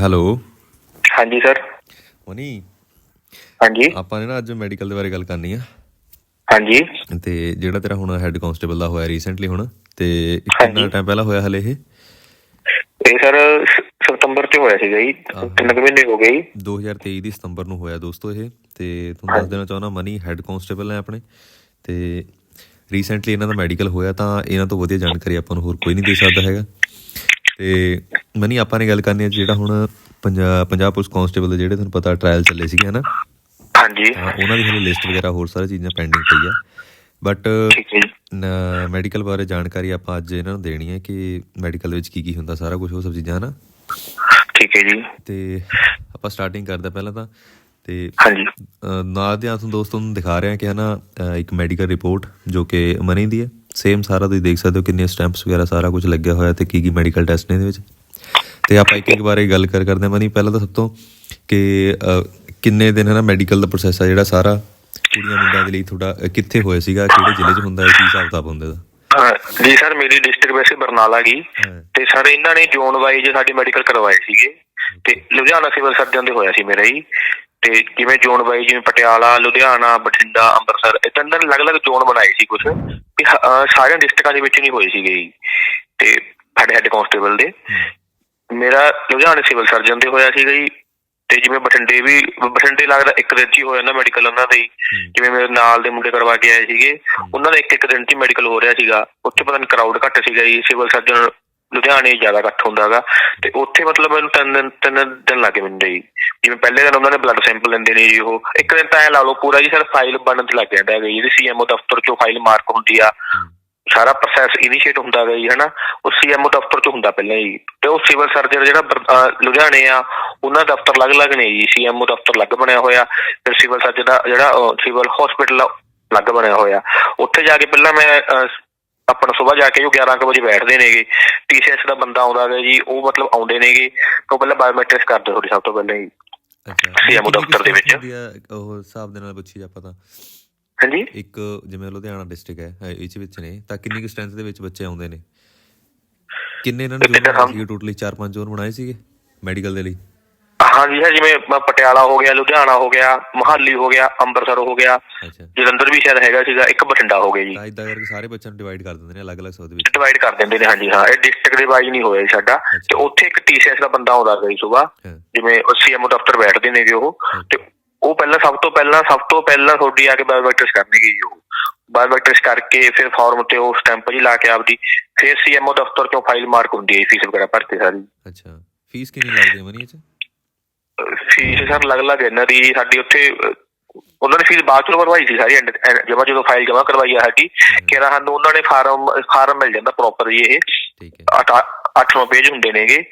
Hello. ਹਾਂਜੀ sir. Money ਹਾਂਜੀ। ਆਪਾਂ ਨੇ ਨਾ ਅੱਜ ਮੈਡੀਕਲ ਦੇ ਬਾਰੇ ਗੱਲ ਕਰਨੀ ਆ। ਹਾਂਜੀ। ਤੇ ਜਿਹੜਾ ਤੇਰਾ ਹੁਣ ਹੈੱਡ ਕਾਂਸਟੇਬਲ ਦਾ ਹੋਇਆ ਰੀਸੈਂਟਲੀ ਹੁਣ ਤੇ। ਕਿੰਨਾ ਟਾਈਮ ਪਹਿਲਾਂ ਹੋਇਆ ਹਲੇ ਇਹ? ਇਹ ਸਰ ਸਤੰਬਰ ਚ ਹੋਇਆ ਸੀਗਾ ਜੀ। ਤਿੰਨ ਕੁ ਮਹੀਨੇ ਹੋ ਗਏ ਜੀ। 2023 ਦੀ ਸਤੰਬਰ ਨੂੰ ਹੋਇਆ ਦੋਸਤੋ ਇਹ। ਤੇ ਤੁਹਾਨੂੰ ਦੱਸ ਦੇਣਾ ਚਾਹੁੰਦਾ ਮਨੀ ਹੈੱਡ ਕਾਂਸਟੇਬਲ ਨੇ ਆਪਣੇ। ਤੇ ਰੀਸੈਂਟਲੀ ਇਹਨਾਂ ਦਾ ਮੈਡੀਕਲ ਹੋਇਆ ਤਾਂ ਇਹਨਾਂ ਤੋਂ ਵਧੀਆ ਜਾਣਕਾਰੀ ਆਪਾਂ ਨੂੰ ਹੋਰ ਕੋਈ ਨਹੀਂ ਦੇ ਸਕਦਾ ਹੈਗਾ। ਤੇ ਮਨੀ ਆਪਾਂ ਨੇ ਗੱਲ ਕਰਨੀ ਹੈ ਜਿਹੜਾ ਹੁਣ ਪੰਜਾਬ ਪੰਜਾਬ ਪੁਲਿਸ ਕਾਂਸਟੇਬਲ ਦੇ ਜਿਹੜੇ ਤੁਹਾਨੂੰ ਪਤਾ ਟ੍ਰਾਇਲ ਚੱਲੇ ਸੀਗੇ ਹਨਾ? ਹਾਂਜੀ। ਉਹਨਾਂ ਦੀ ਹਲੇ ਲਿਸਟ ਵਗੈਰਾ ਹੋਰ ਸਾਰੀਆਂ ਚੀਜ਼ਾਂ ਪੈਂਡਿੰਗ ਪਈ ਆ। ਬਟ ਠੀਕ ਹੈ ਜੀ। ਮੈਡੀਕਲ ਬਾਰੇ ਜਾਣਕਾਰੀ ਆਪਾਂ ਅੱਜ ਇਹਨਾਂ ਨੂੰ ਦੇਣੀ ਹੈ ਕਿ ਮੈਡੀਕਲ ਵਿੱਚ ਕੀ ਕੀ ਹੁੰਦਾ ਸਾਰਾ ਕੁਝ ਉਹ ਸਭ ਚੀਜ਼ਾਂ ਹਨਾ? ਠੀਕ ਹੈ ਜੀ। ਤੇ ਆਪਾਂ ਸਟਾਰਟਿੰਗ ਕਰਦੇ ਪਹਿਲਾਂ ਤਾਂ। ਤੇ ਹਾਂਜੀ। ਨਾਲ ਦੇ ਤੁਹਾਨੂੰ ਦੋਸਤੋ ਨੂੰ ਦਿਖਾ ਰਿਹਾ ਕਿ ਹਨਾ ਇੱਕ ਮੈਡੀਕਲ ਰਿਪੋਰਟ ਜੋ ਕਿ ਮਨੀ ਦੀ ਹੈ। ਸੇਮ ਸਾਰਾ ਤੁਸੀਂ ਦੇਖ ਸਕਦੇ ਹੋ ਕਿੰਨੇ ਸਟੈਂਪਸ ਵਗੈਰਾ ਸਾਰਾ ਕੁਝ ਲੱਗਿਆ ਹੋਇਆ ਤੇ ਕੀ ਕੀ ਮੈਡੀਕਲ ਟੈਸਟ ਨੇ ਇਹਦੇ ਵਿੱਚ। ਤੇ ਆਪਾਂ ਇੱਕ ਇੱਕ ਬਾਰੇ ਗੱਲ ਕਰ ਕਰਦੇ ਹਾਂ। ਮਨੀ ਪਹਿਲਾਂ ਤਾਂ ਸਭ ਤੋਂ ਕਿ ਕਿੰਨੇ ਦਿਨ ਹਨਾ ਮੈਡੀਕਲ ਦਾ ਪ੍ਰੋਸੈਸ ਆ ਜਿਹੜਾ ਸਾਰਾ ਕੁੜੀਆਂ ਮੁੰਡਿਆਂ ਦੇ ਲਈ ਤੁਹਾਡਾ ਕਿੱਥੇ ਹੋਇਆ ਸੀਗਾ ਕਿਹੜੇ ਜ਼ਿਲ੍ਹੇ 'ਚ ਹੁੰਦਾ ਹੈ ਕੀ ਹਿਸਾਬ ਕਿਤਾਬ ਹੁੰਦਾ ਇਹਦਾ? ਹਾਂ, ਜੀ ਸਰ ਮੇਰੀ ਡਿਸਟ੍ਰਿਕਟ ਵੈਸੇ ਬਰਨਾਲਾ ਗਈ ਹਾਂ। ਤੇ ਸਰ ਇਹਨਾਂ ਨੇ ਜ਼ੋਨ ਵਾਈਜ਼ ਸਾਡੀ ਮੈਡੀਕਲ ਕਰਵਾਏ ਸੀਗੇ। ਤੇ ਲੁਧਿਆਣਾ ਸਿਵਲ ਸਰਜਨ ਦੇ ਹੋਇਆ ਸੀ ਮੇਰਾ ਜੀ। ਤੇ ਜਿਵੇਂ ਜ਼ੋਨ ਵਾਈਜ਼ ਜਿਵੇਂ ਪਟਿਆਲਾ ਲੁਧਿਆਣਾ ਬਠਿੰਡਾ ਅੰਮ੍ਰਿਤਸਰ ਇਹ ਤਿੰਨ ਦਿਨ ਅਲੱਗ-ਅਲੱਗ ਜ਼ੋਨ ਬਣਾਏ ਸੀ ਕੁਝ ਅਹ ਸਾਰੀਆਂ ਡਿਸਟ੍ਰਿਕਟਾਂ ਦੇ ਵਿੱਚ ਨਹੀਂ ਹੋਏ ਸੀਗੇ ਤੇ ਸਾਡੇ ਹੈੱਡ ਕਾਂਸਟੇਬਲ ਦੇ। ਮੇਰਾ ਲੁਧਿਆਣਾ ਸਿਵਲ ਸਰਜਨ ਦੇ ਹੋਇਆ ਸੀਗਾ ਜੀ। ਤੇ ਜਿਵੇਂ ਬਠਿੰਡੇ ਵੀ ਬਠਿੰਡੇ ਲੱਗਦਾ ਇੱਕ ਦਿਨ 'ਚ ਹੀ ਹੋ ਜਾਂਦਾ ਮੈਡੀਕਲ ਉਹਨਾਂ ਦਾ ਹੂੰ। ਜਿਵੇਂ ਮੇਰੇ ਨਾਲ ਦੇ ਮੁੰਡੇ ਕਰਵਾ ਕੇ ਆਏ ਸੀਗੇ। ਉਹਨਾਂ ਦਾ ਇੱਕ ਇੱਕ ਦਿਨ 'ਚ ਮੈਡੀਕਲ ਹੋ ਰਿਹਾ ਸੀਗਾ। ਉੱਥੇ ਪਤਾ ਨਹੀਂ ਕਰਾਊਡ ਘੱਟ ਸੀਗਾ ਜੀ। ਸਿਵਲ ਸਰਜਨ ਲੁਧਿਆਣੇ ਜ਼ਿਆਦਾ ਇਕੱਠ ਹੁੰਦਾ ਹੈਗਾ ਤੇ ਉੱਥੇ ਮਤਲਬ ਮੈਨੂੰ ਤਿੰਨ ਦਿਨ ਤਿੰਨ ਦਿਨ ਲੱਗੇ ਮੈਨੂੰ ਜੀ ਜਿਵੇਂ ਪਹਿਲੇ ਦਿਨ ਉਹਨਾਂ ਨੇ ਬਲੱਡ ਸੈਂਪਲ ਲੈਂਦੇ ਨੇ ਜੀ ਉਹ ਇੱਕ ਦਿਨ ਤਾਂ ਐ ਲਾ ਲਓ ਪੂਰਾ ਜੀ ਸਰ ਫਾਈਲ ਬਣਨ ਤੇ ਲੱਗ ਜਾਂਦਾ ਹੈਗਾ ਜੀ ਸੀਐਮਓ ਦਫ਼ਤਰ 'ਚੋਂ ਫਾਈਲ ਮਾਰਕ ਹੁੰਦੀ ਆ। ਸਾਰਾ ਪ੍ਰੋਸੈਸ ਇਨੀਸ਼ੀਏਟ ਹੁੰਦਾ ਗਾ ਜੀ ਹਨਾ? ਉਹ ਸੀਐਮਓ ਦਫ਼ਤਰ 'ਚ ਹੁੰਦਾ ਪਹਿਲਾਂ ਹੀ ਤੇ ਉਹ ਸਿਵਲ ਸਰਜਨ ਜਿਹੜਾ ਲੁਧਿਆਣੇ ਆ ਉਹਨਾਂ ਦਾ ਦਫ਼ਤਰ ਅਲੱਗ-ਅਲੱਗ ਨੇ ਜੀ। ਸੀਐਮਓ ਦਫ਼ਤਰ ਅਲੱਗ ਬਣਿਆ ਹੋਇਆ ਫਿਰ ਸਿਵਲ ਸਰਜਨ ਦਾ ਜਿਹੜਾ ਸਿਵਲ ਹਸਪੀਟਲ ਅਲੱਗ ਬਣਿਆ ਹੋਇਆ। ਉੱਥੇ ਜਾ ਕੇ ਪਹਿਲਾਂ ਮੈਂ ਆਪਣਾ ਸਵੇਰ ਜਾ ਕੇ ਉਹ 11 ਕੁ ਵਜੇ ਬੈਠਦੇ ਨੇਗੇ ਟੀਸੀਐਸ ਦਾ ਬੰਦਾ ਆਉਂਦਾ ਗਾ ਜੀ ਉਹ ਮਤਲਬ ਆਉਂਦੇ ਨੇਗੇ ਤੋਂ ਪਹਿਲਾਂ ਬਾਇਓਮੈਟ੍ਰਿਕਸ ਕਰਦੇ ਤੁਹਾਡੀ ਸਭ ਤੋਂ ਪਹਿਲਾਂ ਜੀ। ਅੱਛਾ। ਕੁ ਦਫ਼ਤਰ ਦੇ ਵਿੱਚ। ਉਹ ਹਿਸਾਬ ਦੇ ਨਾਲ ਪੁੱਛੀ ਆਪਾਂ ਤਾਂ? ਹਾਂਜੀ? ਇੱਕ ਜਿਵੇਂ ਲੁਧਿਆਣਾ ਡਿਸਟ੍ਰਿਕਟ ਹੈ ਇਹ 'ਚ ਵਿੱਚ ਨੇ ਤਾਂ ਕਿੰਨੀ ਕੁ ਸਟਰੈਂਥ ਦੇ ਵਿੱਚ ਬੱਚੇ ਆਉਂਦੇ ਨੇ? ਕਿੰਨੇ ਇਹਨਾਂ ਨੇ ਟੋਟਲੀ 4-5 ਜੋਨ ਬਣਾਏ ਸੀਗੇ? ਮੈਡੀਕਲ ਦੇ ਲਈ? ਹਾਂਜੀ ਸਰ ਜਿਵੇਂ ਪ- ਪਟਿਆਲਾ ਹੋ ਗਿਆ ਲੁਧਿਆਣਾ ਹੋ ਗਿਆ ਮੋਹਾਲੀ ਹੋ ਗਿਆ ਅੰਮ੍ਰਿਤਸਰ ਹੋ ਗਿਆ ਅੱਛਾ। ਜਲੰਧਰ ਵੀ ਸ਼ਾਇਦ ਹੈਗਾ ਸੀਗਾ ਇੱਕ ਬਠਿੰਡਾ ਹੋ ਗਿਆ ਜੀ। ਤਾਂ ਇਦਾਂ ਕਰਕੇ ਸਾਰੇ ਬੱਚਿਆਂ ਨੂੰ ਡਿਵਾਈਡ ਕਰ ਦਿੰਦੇ ਨੇ ਅਲੱਗ-ਅਲੱਗ ਦੇ ਵਿੱਚ। ਡਿਵਾਈਡ ਕਰ ਦਿੰਦੇ ਨੇ ਹਾਂਜੀ ਹਾਂ ਇਹ ਡਿਸਟ੍ਰਿਕਟ ਦੇ ਵਾਈਜ਼ ਨਹੀਂ ਹੋਇਆ ਜੀ ਸਾਡਾ। ਤੇ ਉੱਥੇ ਇੱਕ ਟੀਸੀਐਸ ਦਾ ਬੰਦਾ ਆਉਂਦਾ ਗਈ ਸੁਬਾ ਹਾਂ। ਜਿਵੇਂ ਉਹ ਸੀਐਮਓ ਦਫ਼ਤਰ ਬੈਠਦੇ ਨੇਗੇ ਉਹ। ਤੇ ਉਹ ਪਹਿਲਾਂ ਸਭ ਤੋਂ ਪਹਿਲਾਂ ਸਭ ਤੋਂ ਪਹਿਲਾਂ ਤੁਹਾਡੀ ਆ ਕੇ ਬਾਇਓਮੈਟ੍ਰਿਕਸ ਕਰਨਗੇ ਜੀ ਉਹ। ਬਾਇਓਮੈਟ੍ਰਿਕਸ ਕਰਕੇ ਫਿਰ ਫਾਰਮ ਤੇ ਉਹ ਸਟੈਂਪ ਜੀ ਲਾ ਕੇ ਆਪਦੀ ਫਿਰ ਸੀਐਮਓ ਦਫ਼ਤਰ ਚੋਂ ਫਾਈਲ ਮਾਰਕ ਹੁੰਦੀ ਹੈ ਫੀਸ ਵਗੈਰਾ ਭਰਤੀ ਸਾਰੀ। ਅੱਛਾ। ਫੀਸ ਕਿੰਨੀ ਲੱਗਦੀ ਹੈ ਮਨੀ ਇਹ 'ਚ? ਫੀਸ ਸਰ ਅਲੱਗ-ਅਲੱਗ ਇਹਨਾਂ ਦੀ ਸਾਡੀ ਉੱਥੇ ਉਹਨਾਂ ਨੇ ਫੀਸ ਬਾਅਦ ਚੋਂ ਭਰਵਾਈ ਸੀ ਸਾਰੀ ਜਮਾ ਜਦੋਂ ਫਾਈਲ ਜਮਾ ਕਰਵਾਈ ਆ ਸਾਡੀ ਕਿਹੜਾ ਸਾਨੂੰ ਉਹਨਾਂ ਨੇ ਫਾਰਮ ਫਾਰਮ ਮਿਲ ਜਾਂਦਾ ਪ੍ਰੋਪਰ ਜੀ ਇਹ। ਠੀਕ ਹੈ। 8 ਅੱਠ ਨੌ ਪੇਜ ਹੁੰਦੇ ਨੇਗੇ।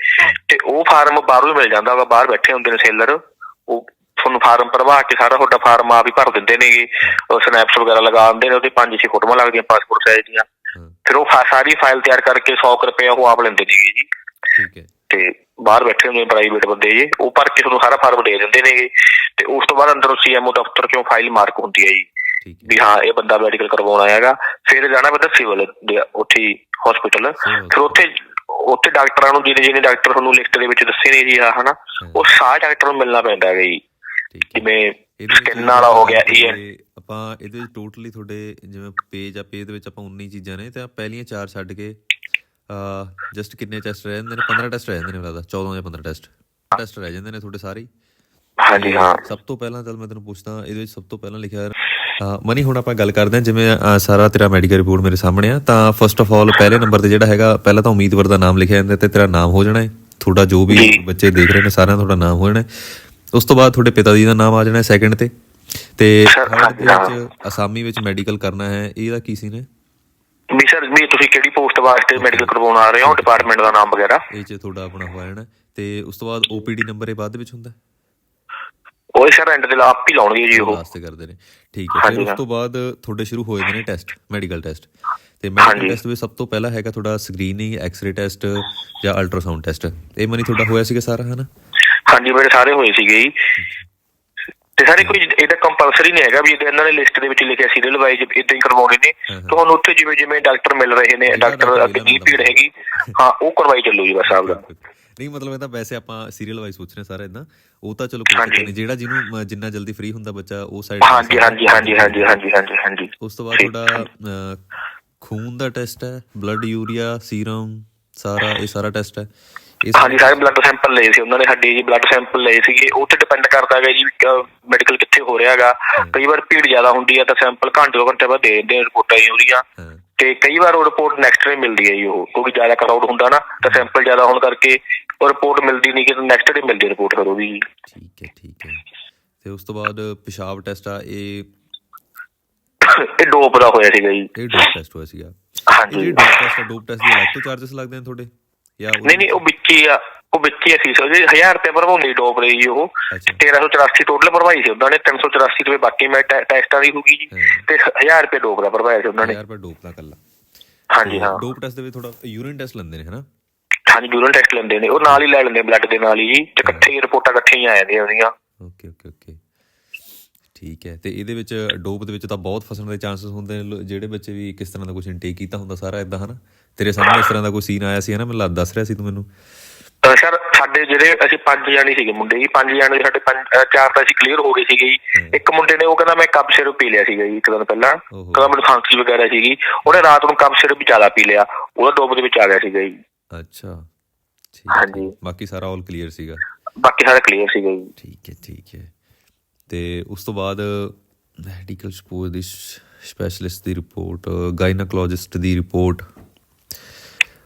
ਤੇ ਉਹ ਫਾਰਮ ਬਾਹਰੋਂ ਮਿਲ ਜਾਂਦਾ ਵਾ ਬਾਹਰ ਬੈਠੇ ਹੁੰਦੇ ਨੇ ਸੇਲਰ ਉਹ ਤੁਹਾਨੂੰ ਫਾਰਮ ਭਰਵਾ ਕੇ ਸਾਰਾ ਤੁਹਾਡਾ ਫਾਰਮ ਆਪ ਹੀ ਭਰ ਦਿੰਦੇ ਨੇਗੇ। ਉਹ ਸਨੈਪਸ ਵਗੈਰਾ ਲਗਾ ਦਿੰਦੇ ਨੇ ਉਹਦੇ ਪੰਜ ਛੇ ਫੋਟੋਆਂ ਲੱਗਦੀਆਂ ਪਾਸਪੋਰਟ ਸਾਈਜ਼ ਦੀਆਂ। ਫਿਰ ਉਹ ਸਾਰੀ ਫਾਈਲ ਤਿਆਰ ਕਰਕੇ 100 ਕੁ ਰੁਪਏ ਉਹ ਆਪ ਲੈਂਦੇ ਨੇਗੇ ਜੀ। ਠੀਕ ਹੈ। ਤੇ ਬਾਹਰ ਬੈਠੇ ਹੁੰਦੇ ਨੇ ਪ੍ਰਾਈਵੇਟ ਬੰਦੇ ਜੀ ਉਹ ਭਰ ਕੇ ਤੁਹਾਨੂੰ ਸਾਰਾ ਫਾਰਮ ਦੇ ਦਿੰਦੇ ਨੇਗੇ। ਤੇ ਉਸ ਤੋਂ ਬਾਅਦ ਅੰਦਰ ਸੀਐਮਓ ਦਫ਼ਤਰ ਚੋਂ ਫਾਈਲ ਮਾਰਕ ਹੁੰਦੀ ਹੈ ਜੀ। ਹੈ। ਵੀ ਹਾਂ ਇਹ ਬੰਦਾ ਮੈਡੀਕਲ ਕਰਵਾਉਣਾ ਹੈਗਾ। ਫਿਰ ਜਾਣਾ ਪੈਂਦਾ ਸਿਵਲ ਉੱਥੇ ਹਸਪੀਟਲ ਫਿਰ ਉੱਥੇ ਉੱਥੇ ਡਾਕਟਰਾਂ ਨੂੰ ਜਿਹਨੇ ਜਿਹਨੇ ਡਾਕਟਰ ਤੁਹਾਨੂੰ ਲਿਸਟ ਦੇ ਵਿੱਚ ਦੱਸੇ ਨੇ ਜੀ ਆ ਹਨਾ ਉਹ ਸਾਰੇ ਡਾਕਟਰ ਨੂੰ ਮਿਲਣਾ ਪੈਂਦਾ ਹੈਗਾ ਜੀ। ਹੈ। ਜਿਵੇਂ ਸਕਿਨ ਵਾਲਾ ਹੋ ਗਿਆ ਤੁਹਾਡੇ- ਆਪਾਂ ਇਹਦੇ ਟੋਟਲੀ ਤੁਹਾਡੇ ਜਿਵੇਂ ਪੇਜ ਆ ਪੇਜ ਦੇ ਵਿੱਚ ਆਪਾਂ 19 ਚੀਜ਼ਾਂ ਨੇ ਤੇ ਪਹਿਲੀਆਂ ਚਾਰ ਛੱਡ ਕੇ ਜਸਟ ਕਿੰਨੇ ਟੈਸਟ ਰਹਿ ਜਾਂਦੇ ਨੇ 15 ਟੈਸਟ ਰਹਿ ਜਾਂਦੇ ਨੇ ਲੱਗਦਾ 14 ਜਾਂ 15 ਟੈਸਟ ਟੈਸਟ ਰਹਿ ਜਾਂਦੇ ਨੇ ਤੁਹਾਡੇ ਸਾਰੇ। ਹਾਂਜੀ ਹਾਂ ਸਭ ਤੋਂ ਪਹਿਲਾਂ ਚੱਲ ਮੈਂ ਤੈਨੂੰ ਪੁੱਛਦਾ ਇਹਦੇ ਵਿੱਚ ਸਭ ਤੋਂ ਪਹਿਲਾਂ ਲਿਖਿਆ ਹੈ ਮਨੀ ਹੁਣ ਆਪਾਂ ਗੱਲ ਕਰਦੇ ਹਾਂ ਜਿਵੇਂ ਸਾਰਾ ਤੇਰਾ ਮੈਡੀਕਲ ਰਿਪੋਰਟ ਮੇਰੇ ਸਾਹਮਣੇ ਆ ਤਾਂ ਫਸਟ ਆਫ ਆਲ ਪਹਿਲੇ ਨੰਬਰ ਤੇ ਜਿਹੜਾ ਹੈਗਾ ਪਹਿਲਾਂ ਤਾਂ ਉਮੀਦਵਾਰ ਦਾ ਨਾਮ ਲਿਖਿਆ ਜਾਂਦਾ ਤੇ ਤੇਰਾ ਨਾਮ ਹੋ ਜਾਣਾ ਹੈ ਤੁਹਾਡਾ ਜੋ ਵੀ। ਬੱਚੇ ਦੇਖ ਰਹੇ ਨੇ ਸਾਰਿਆਂ ਦਾ ਤੁਹਾਡਾ ਨਾਮ ਹੋ ਜਾਣਾ ਹੈ ਉਸ ਤੋਂ ਬਾਅਦ ਤੁਹਾਡੇ ਪਿਤਾ ਜੀ ਦਾ ਨਾਮ ਆ ਜਾਣਾ ਹੈ ਸੈਕੰਡ ਤੇ ਤੇ ਥਰਡ ਦੇ ਵਿੱਚ ਅਸਾਮੀ ਵਿੱਚ ਮੈਡੀਕਲ ਕਰਨਾ ਹੈ ਇਹਦਾ ਕੀ ਸੀ ਨੇ ਵੀ ਸਰ ਵੀ ਤੁਸੀਂ ਕਿਹੜੀ ਪੋਸਟ ਵਾਸਤੇ ਮੈਡੀਕਲ ਕਰਵਾਉਣ ਆ ਰਹੇ ਹੋ ਡਿਪਾਰਟਮੈਂਟ ਦਾ ਨਾਮ ਵਗੈਰਾ ਇਹ ਚ ਤੁਹਾਡਾ ਆਪਣਾ ਜਾਣਾ ਹੈ। ਤੇ ਉਸ ਤੋਂ ਬਾਅਦ ਓਪੀਡੀ ਨੰਬਰ ਇਹ ਬਾਅਦ ਵਿੱਚ ਹੁੰਦਾ? ਉਹ ਸਰ ਐਂਡ ਦੇ ਲਾ ਆਪ ਹੀ ਲਾਉਣਗੇ ਜੀ ਉਹ ਵਾਸਤੇ ਕਰਦੇ ਨੇ ਠੀਕ ਹੈ ਫਿਰ ਉਸ। ਤੋਂ ਬਾਅਦ ਤੁਹਾਡੇ ਸ਼ੁਰੂ ਹੋਏ ਨੇ ਟੈਸਟ ਮੈਡੀਕਲ ਟੈਸਟ ਤੇ ਮੈਡੀਕਲ। ਟੈਸਟ ਵਿੱਚ ਸਭ ਤੋਂ ਪਹਿਲਾ ਹੈਗਾ ਤੁਹਾਡਾ ਸਕਰੀਨਿੰਗ ਐਕਸ-ਰੇ ਟੈਸਟ ਜਾਂ ਅਲਟਰਾਸਾਊਂਡ ਟੈਸਟ ਇਹ ਮਨੀ ਤੁਹਾਡਾ ਹੋਇਆ ਸੀਗਾ ਸਾਰਾ ਹਨਾ ਹਾਂਜੀ ਮੇਰੇ ਸਾਰੇ ਹੋਏ ਸੀਗੇ ਜੀ ਤੇ ਸਾਰੇ ਕੋਈ ਇਹਦਾ ਕੰਪਲਸਰੀ ਨਹੀਂ ਹੈਗਾ ਵੀ ਇਹਦੇ ਇਹਨਾਂ ਨੇ ਲਿਸਟ ਦੇ ਵਿੱਚ ਲਿਖਿਆ ਸੀਰੀਅਲ ਵਾਈਜ਼ ਇਦਾਂ ਹੀ ਕਰਵਾਉਣੇ ਨੇ। ਤੁਹਾਨੂੰ ਉੱਥੇ ਜਿਵੇਂ ਜਿਵੇਂ ਡਾਕਟਰ ਮਿਲ ਰਹੇ ਨੇ ਡਾਕਟਰ ਅੱਗੇ ਭੀੜ ਮਿਲਦਾ। ਹੈਗੀ ਹਾਂ ਉਹ ਕਰਵਾਈ ਚੱਲੂ ਜੀ ਬਸ ਆਪਦਾ। ਨਹੀਂ ਮਤਲਬ ਇਹ ਤਾਂ ਵੈਸੇ ਆਪਾਂ ਸੀਰੀਅਲ ਵਾਈਜ਼ ਪੁੱਛ ਰਹੇ ਸਾਰਾ ਇਦਾਂ। ਉਹ ਤਾਂ ਚਲੋ ਕੋਈ ਨਹੀਂ ਜਿਹੜਾ ਜਿਹਨੂੰ ਜਿੰਨਾ ਜਲਦੀ ਫ੍ਰੀ ਹੁੰਦਾ ਬੱਚਾ ਉਹ ਸਾਈਡ ਹਾਂਜੀ ਹਾਂਜੀ ਹਾਂਜੀ ਹਾਂਜੀ ਹਾਂਜੀ ਹਾਂਜੀ ਹਾਂਜੀ। ਉਸ ਤੋਂ ਬਾਅਦ ਤੁਹਾਡਾ ਖੂਨ ਦਾ ਟੈਸਟ ਹੈ ਬਲੱਡ ਯੂਰੀਆ ਸੀਰਮ ਸਾਰਾ ਇਹ ਸਾਰਾ ਟੈਸਟ ਹੈ। ਹਾਂਜੀ ਸਾਰੇ ਬਲੱਡ ਸੈਂਪਲ ਲਏ ਸੀ। ਉਹਨਾਂ ਨੇ ਹੱਡੀ ਜੀ ਬਲੱਡ ਸੈਂਪਲ ਲਏ ਸੀਗੇ। ਉਹ ਤੇ ਡਿਪੈਂਡ ਕਰਦਾ ਹੈਗਾ ਜੀ ਮੈਡੀਕਲ ਕਿੱਥੇ ਹੋ ਰਿਹਾ ਹੈਗਾ। ਕਈ ਵਾਰ ਭੀੜ ਜ਼ਿਆਦਾ ਹੁੰਦੀ ਹੈ ਤਾਂ ਸੈਂਪਲ ਘੰਟੇ ਘੰਟੇ ਬਾਅਦ ਦੇ ਦਿੰਦੇ ਰਿਪੋਰਟਾਂ ਜੀ ਉਹਦੀਆਂ। ਤੇ ਕਈ ਵਾਰ ਉਹ ਰਿਪੋਰਟ ਨੈਕਸਟ ਡੇ ਮਿਲਦੀ ਹੈ ਜੀ ਉਹ ਕਿਉਂਕਿ ਜ਼ਿਆਦਾ ਕਰਾਊਡ ਹੁੰਦਾ ਨਾ ਤਾਂ ਸੈਂਪਲ ਜ਼ਿਆਦਾ ਹੋਣ ਕਰਕੇ ਉਹ ਰਿਪੋਰਟ ਮਿਲਦੀ ਨਹੀਂ ਕਿ ਨੈਕਸਟ ਡੇ ਮਿਲਦੀ ਰਿਪੋਰਟ ਫਿਰ ਉਹਦੀ ਠੀਕ ਹੈ ਠੀਕ ਹੈ। ਤੇ ਉਸ ਤੋਂ ਬਾਅਦ ਪਿਸ਼ਾਬ ਟੈਸਟ ਆ ਇਹ ਇਹ ਡੋਪ ਦਾ ਹੋਇਆ ਸੀਗਾ ਜੀ। ਇਹ ਡੋਪ ਟੈਸਟ ਹੋਇਆ ਸੀਗਾ। ਹਾਂਜੀ। ਡੋਪ ਟੈਸਟ ਡੋਪ ਟੈਸਟ ਦੇ ਤੋਂ ਚਾਰजेस ਲੱਗਦੇ ਨੇ ਤੁਹਾਡੇ? ਜਾਂ ਉਹਦੇ ਨਹੀਂ ਨਹੀਂ ਉਹ ਵਿੱਚ ਆ ਉਹ ਵਿੱਚ ਸੋ ਜੀ 1000 ਰੁਪਏ ਭਰਵਾਉਂਦੀ ਡੋਪ ਜੀ ਉਹ। ਅੱਛਾ। 1384 ਟੋਟਲ ਭਰਵਾਈ ਸੀ ਉਹਨਾਂ ਨੇ 384 ਰੁਪਏ ਬਾਕੀ ਮੈਂ ਟੈ- ਟੈਸਟਾਂ ਦੀ ਹੋਊਗੀ ਜੀ। ਹਾਂ। ਤੇ 1000 ਰੁਪਏ ਡੋਪ ਦਾ ਭਰਵਾਇਆ ਸੀ ਉਹਨਾਂ ਨੇ। 1000 ਰੁਪਏ ਡੋਪ ਦਾ ਕੱਲਾ ਹਾਂਜੀ ਹਾਂ। ਡੋਪ ਟੈਸਟ ਦੇ ਵਿੱਚ ਥੋੜਾ ਯੂਰਿਨ ਟੈਸਟ ਲੈਂਦੇ ਨੇ ਹਨਾ? ਹਾਂਜੀ ਯੂਰਨ ਟੈਸਟ ਲੈਂਦੇ ਨੇ। ਉਹ ਨਾਲ ਹੀ ਲੈ ਲੈਂਦੇ ਬਲੱਡ ਦੇ ਨਾਲ ਹੀ ਜੀ ਤੇ ਇਕੱਠੇ ਹੀ ਰਿਪੋਰਟਾਂ ਇਕੱਠੇ ਹੀ ਆ ਜਾਂਦੀਆਂ ਉਹਦੀਆਂ। Okay okay okay. ਠੀਕ ਹੈ ਤੇ ਇਹਦੇ ਵਿੱਚ ਡੋਪ ਦੇ ਵਿੱਚ ਤਾਂ ਬਹੁਤ ਫਸਣ ਦੇ ਚਾਂਸਸ ਹੁੰਦੇ ਨੇ। ਲੋ- ਜਿਹੜੇ ਬੱਚੇ ਵੀ ਕਿਸ ਤਰ੍ਹਾਂ ਦਾ ਕੁਝ ਇਨਟੇਕ ਕੀਤਾ ਹੁੰਦਾ ਸਾਰਾ ਇਦਾਂ ਹਨਾ? ਤੇਰੇ ਸਾਹਮਣੇ ਇਸ ਤਰ੍ਹਾਂ ਦਾ ਕੋਈ ਸੀਨ ਆਇਆ ਸੀ ਹਨਾ? ਮੈਨੂੰ ਲੱਗ ਦੱਸ ਰਿਹਾ ਸੀ ਤੂੰ ਮੈਨੂੰ। ਤਾਂ ਸਰ ਸਾਡੇ ਜਿਹੜੇ ਅਸੀਂ ਪੰਜ ਜਾਣੇ ਸੀਗੇ ਮੁੰਡੇ ਜੀ ਪੰਜ ਜਾਣੇ ਸਾਡੇ ਪੰਜ ਚਾਰ ਤਾਂ ਅਸੀਂ ਕਲੀਅਰ ਹੋ ਗਏ ਸੀਗੇ ਜੀ। ਇੱਕ ਮੁੰਡੇ ਨੇ ਉਹ ਕਹਿੰਦਾ ਮੈਂ ਕੱਪ ਸਿਰਪ ਪੀ ਲਿਆ ਸੀਗਾ ਜੀ ਇੱਕ ਦਿਨ ਪਹਿਲਾਂ। ਕਹਿੰਦਾ ਮੈਨੂੰ ਖਾਂਸੀ ਵਗੈਰਾ ਸੀਗੀ। ਉਹਨੇ ਰਾਤ ਨੂੰ ਕੱਪ ਸਿਰਪ ਜ਼ਿਆਦਾ ਪੀ ਲਿਆ। ਉਹਦਾ ਡੋਪ ਦੇ ਵਿੱਚ ਆ ਗਿਆ ਸੀਗਾ ਜੀ। ਅੱਛਾ। ਠੀਕ ਹੈ ਹਾਂਜੀ। ਬਾਕੀ ਸਾਰਾ ਆਲ ਕਲੀਅਰ ਸੀਗਾ। ਬਾਕੀ ਸਾਰਾ ਕਲੀਅਰ ਸੀਗਾ ਜੀ। ਠੀਕ ਹੈ ਠੀਕ ਹੈ। ਤੇ ਉਸ ਤੋਂ ਬਾਅਦ ਮੈਡੀਕਲ ਸਪੋਰਟ ਦੀ ਸਪੈਸ਼ਲਿਸਟ ਦੀ ਰਿਪੋਰਟ ਗਾਇਨੋਕੋਲੋਜਿਸਟ ਦੀ ਰਿਪੋਰਟ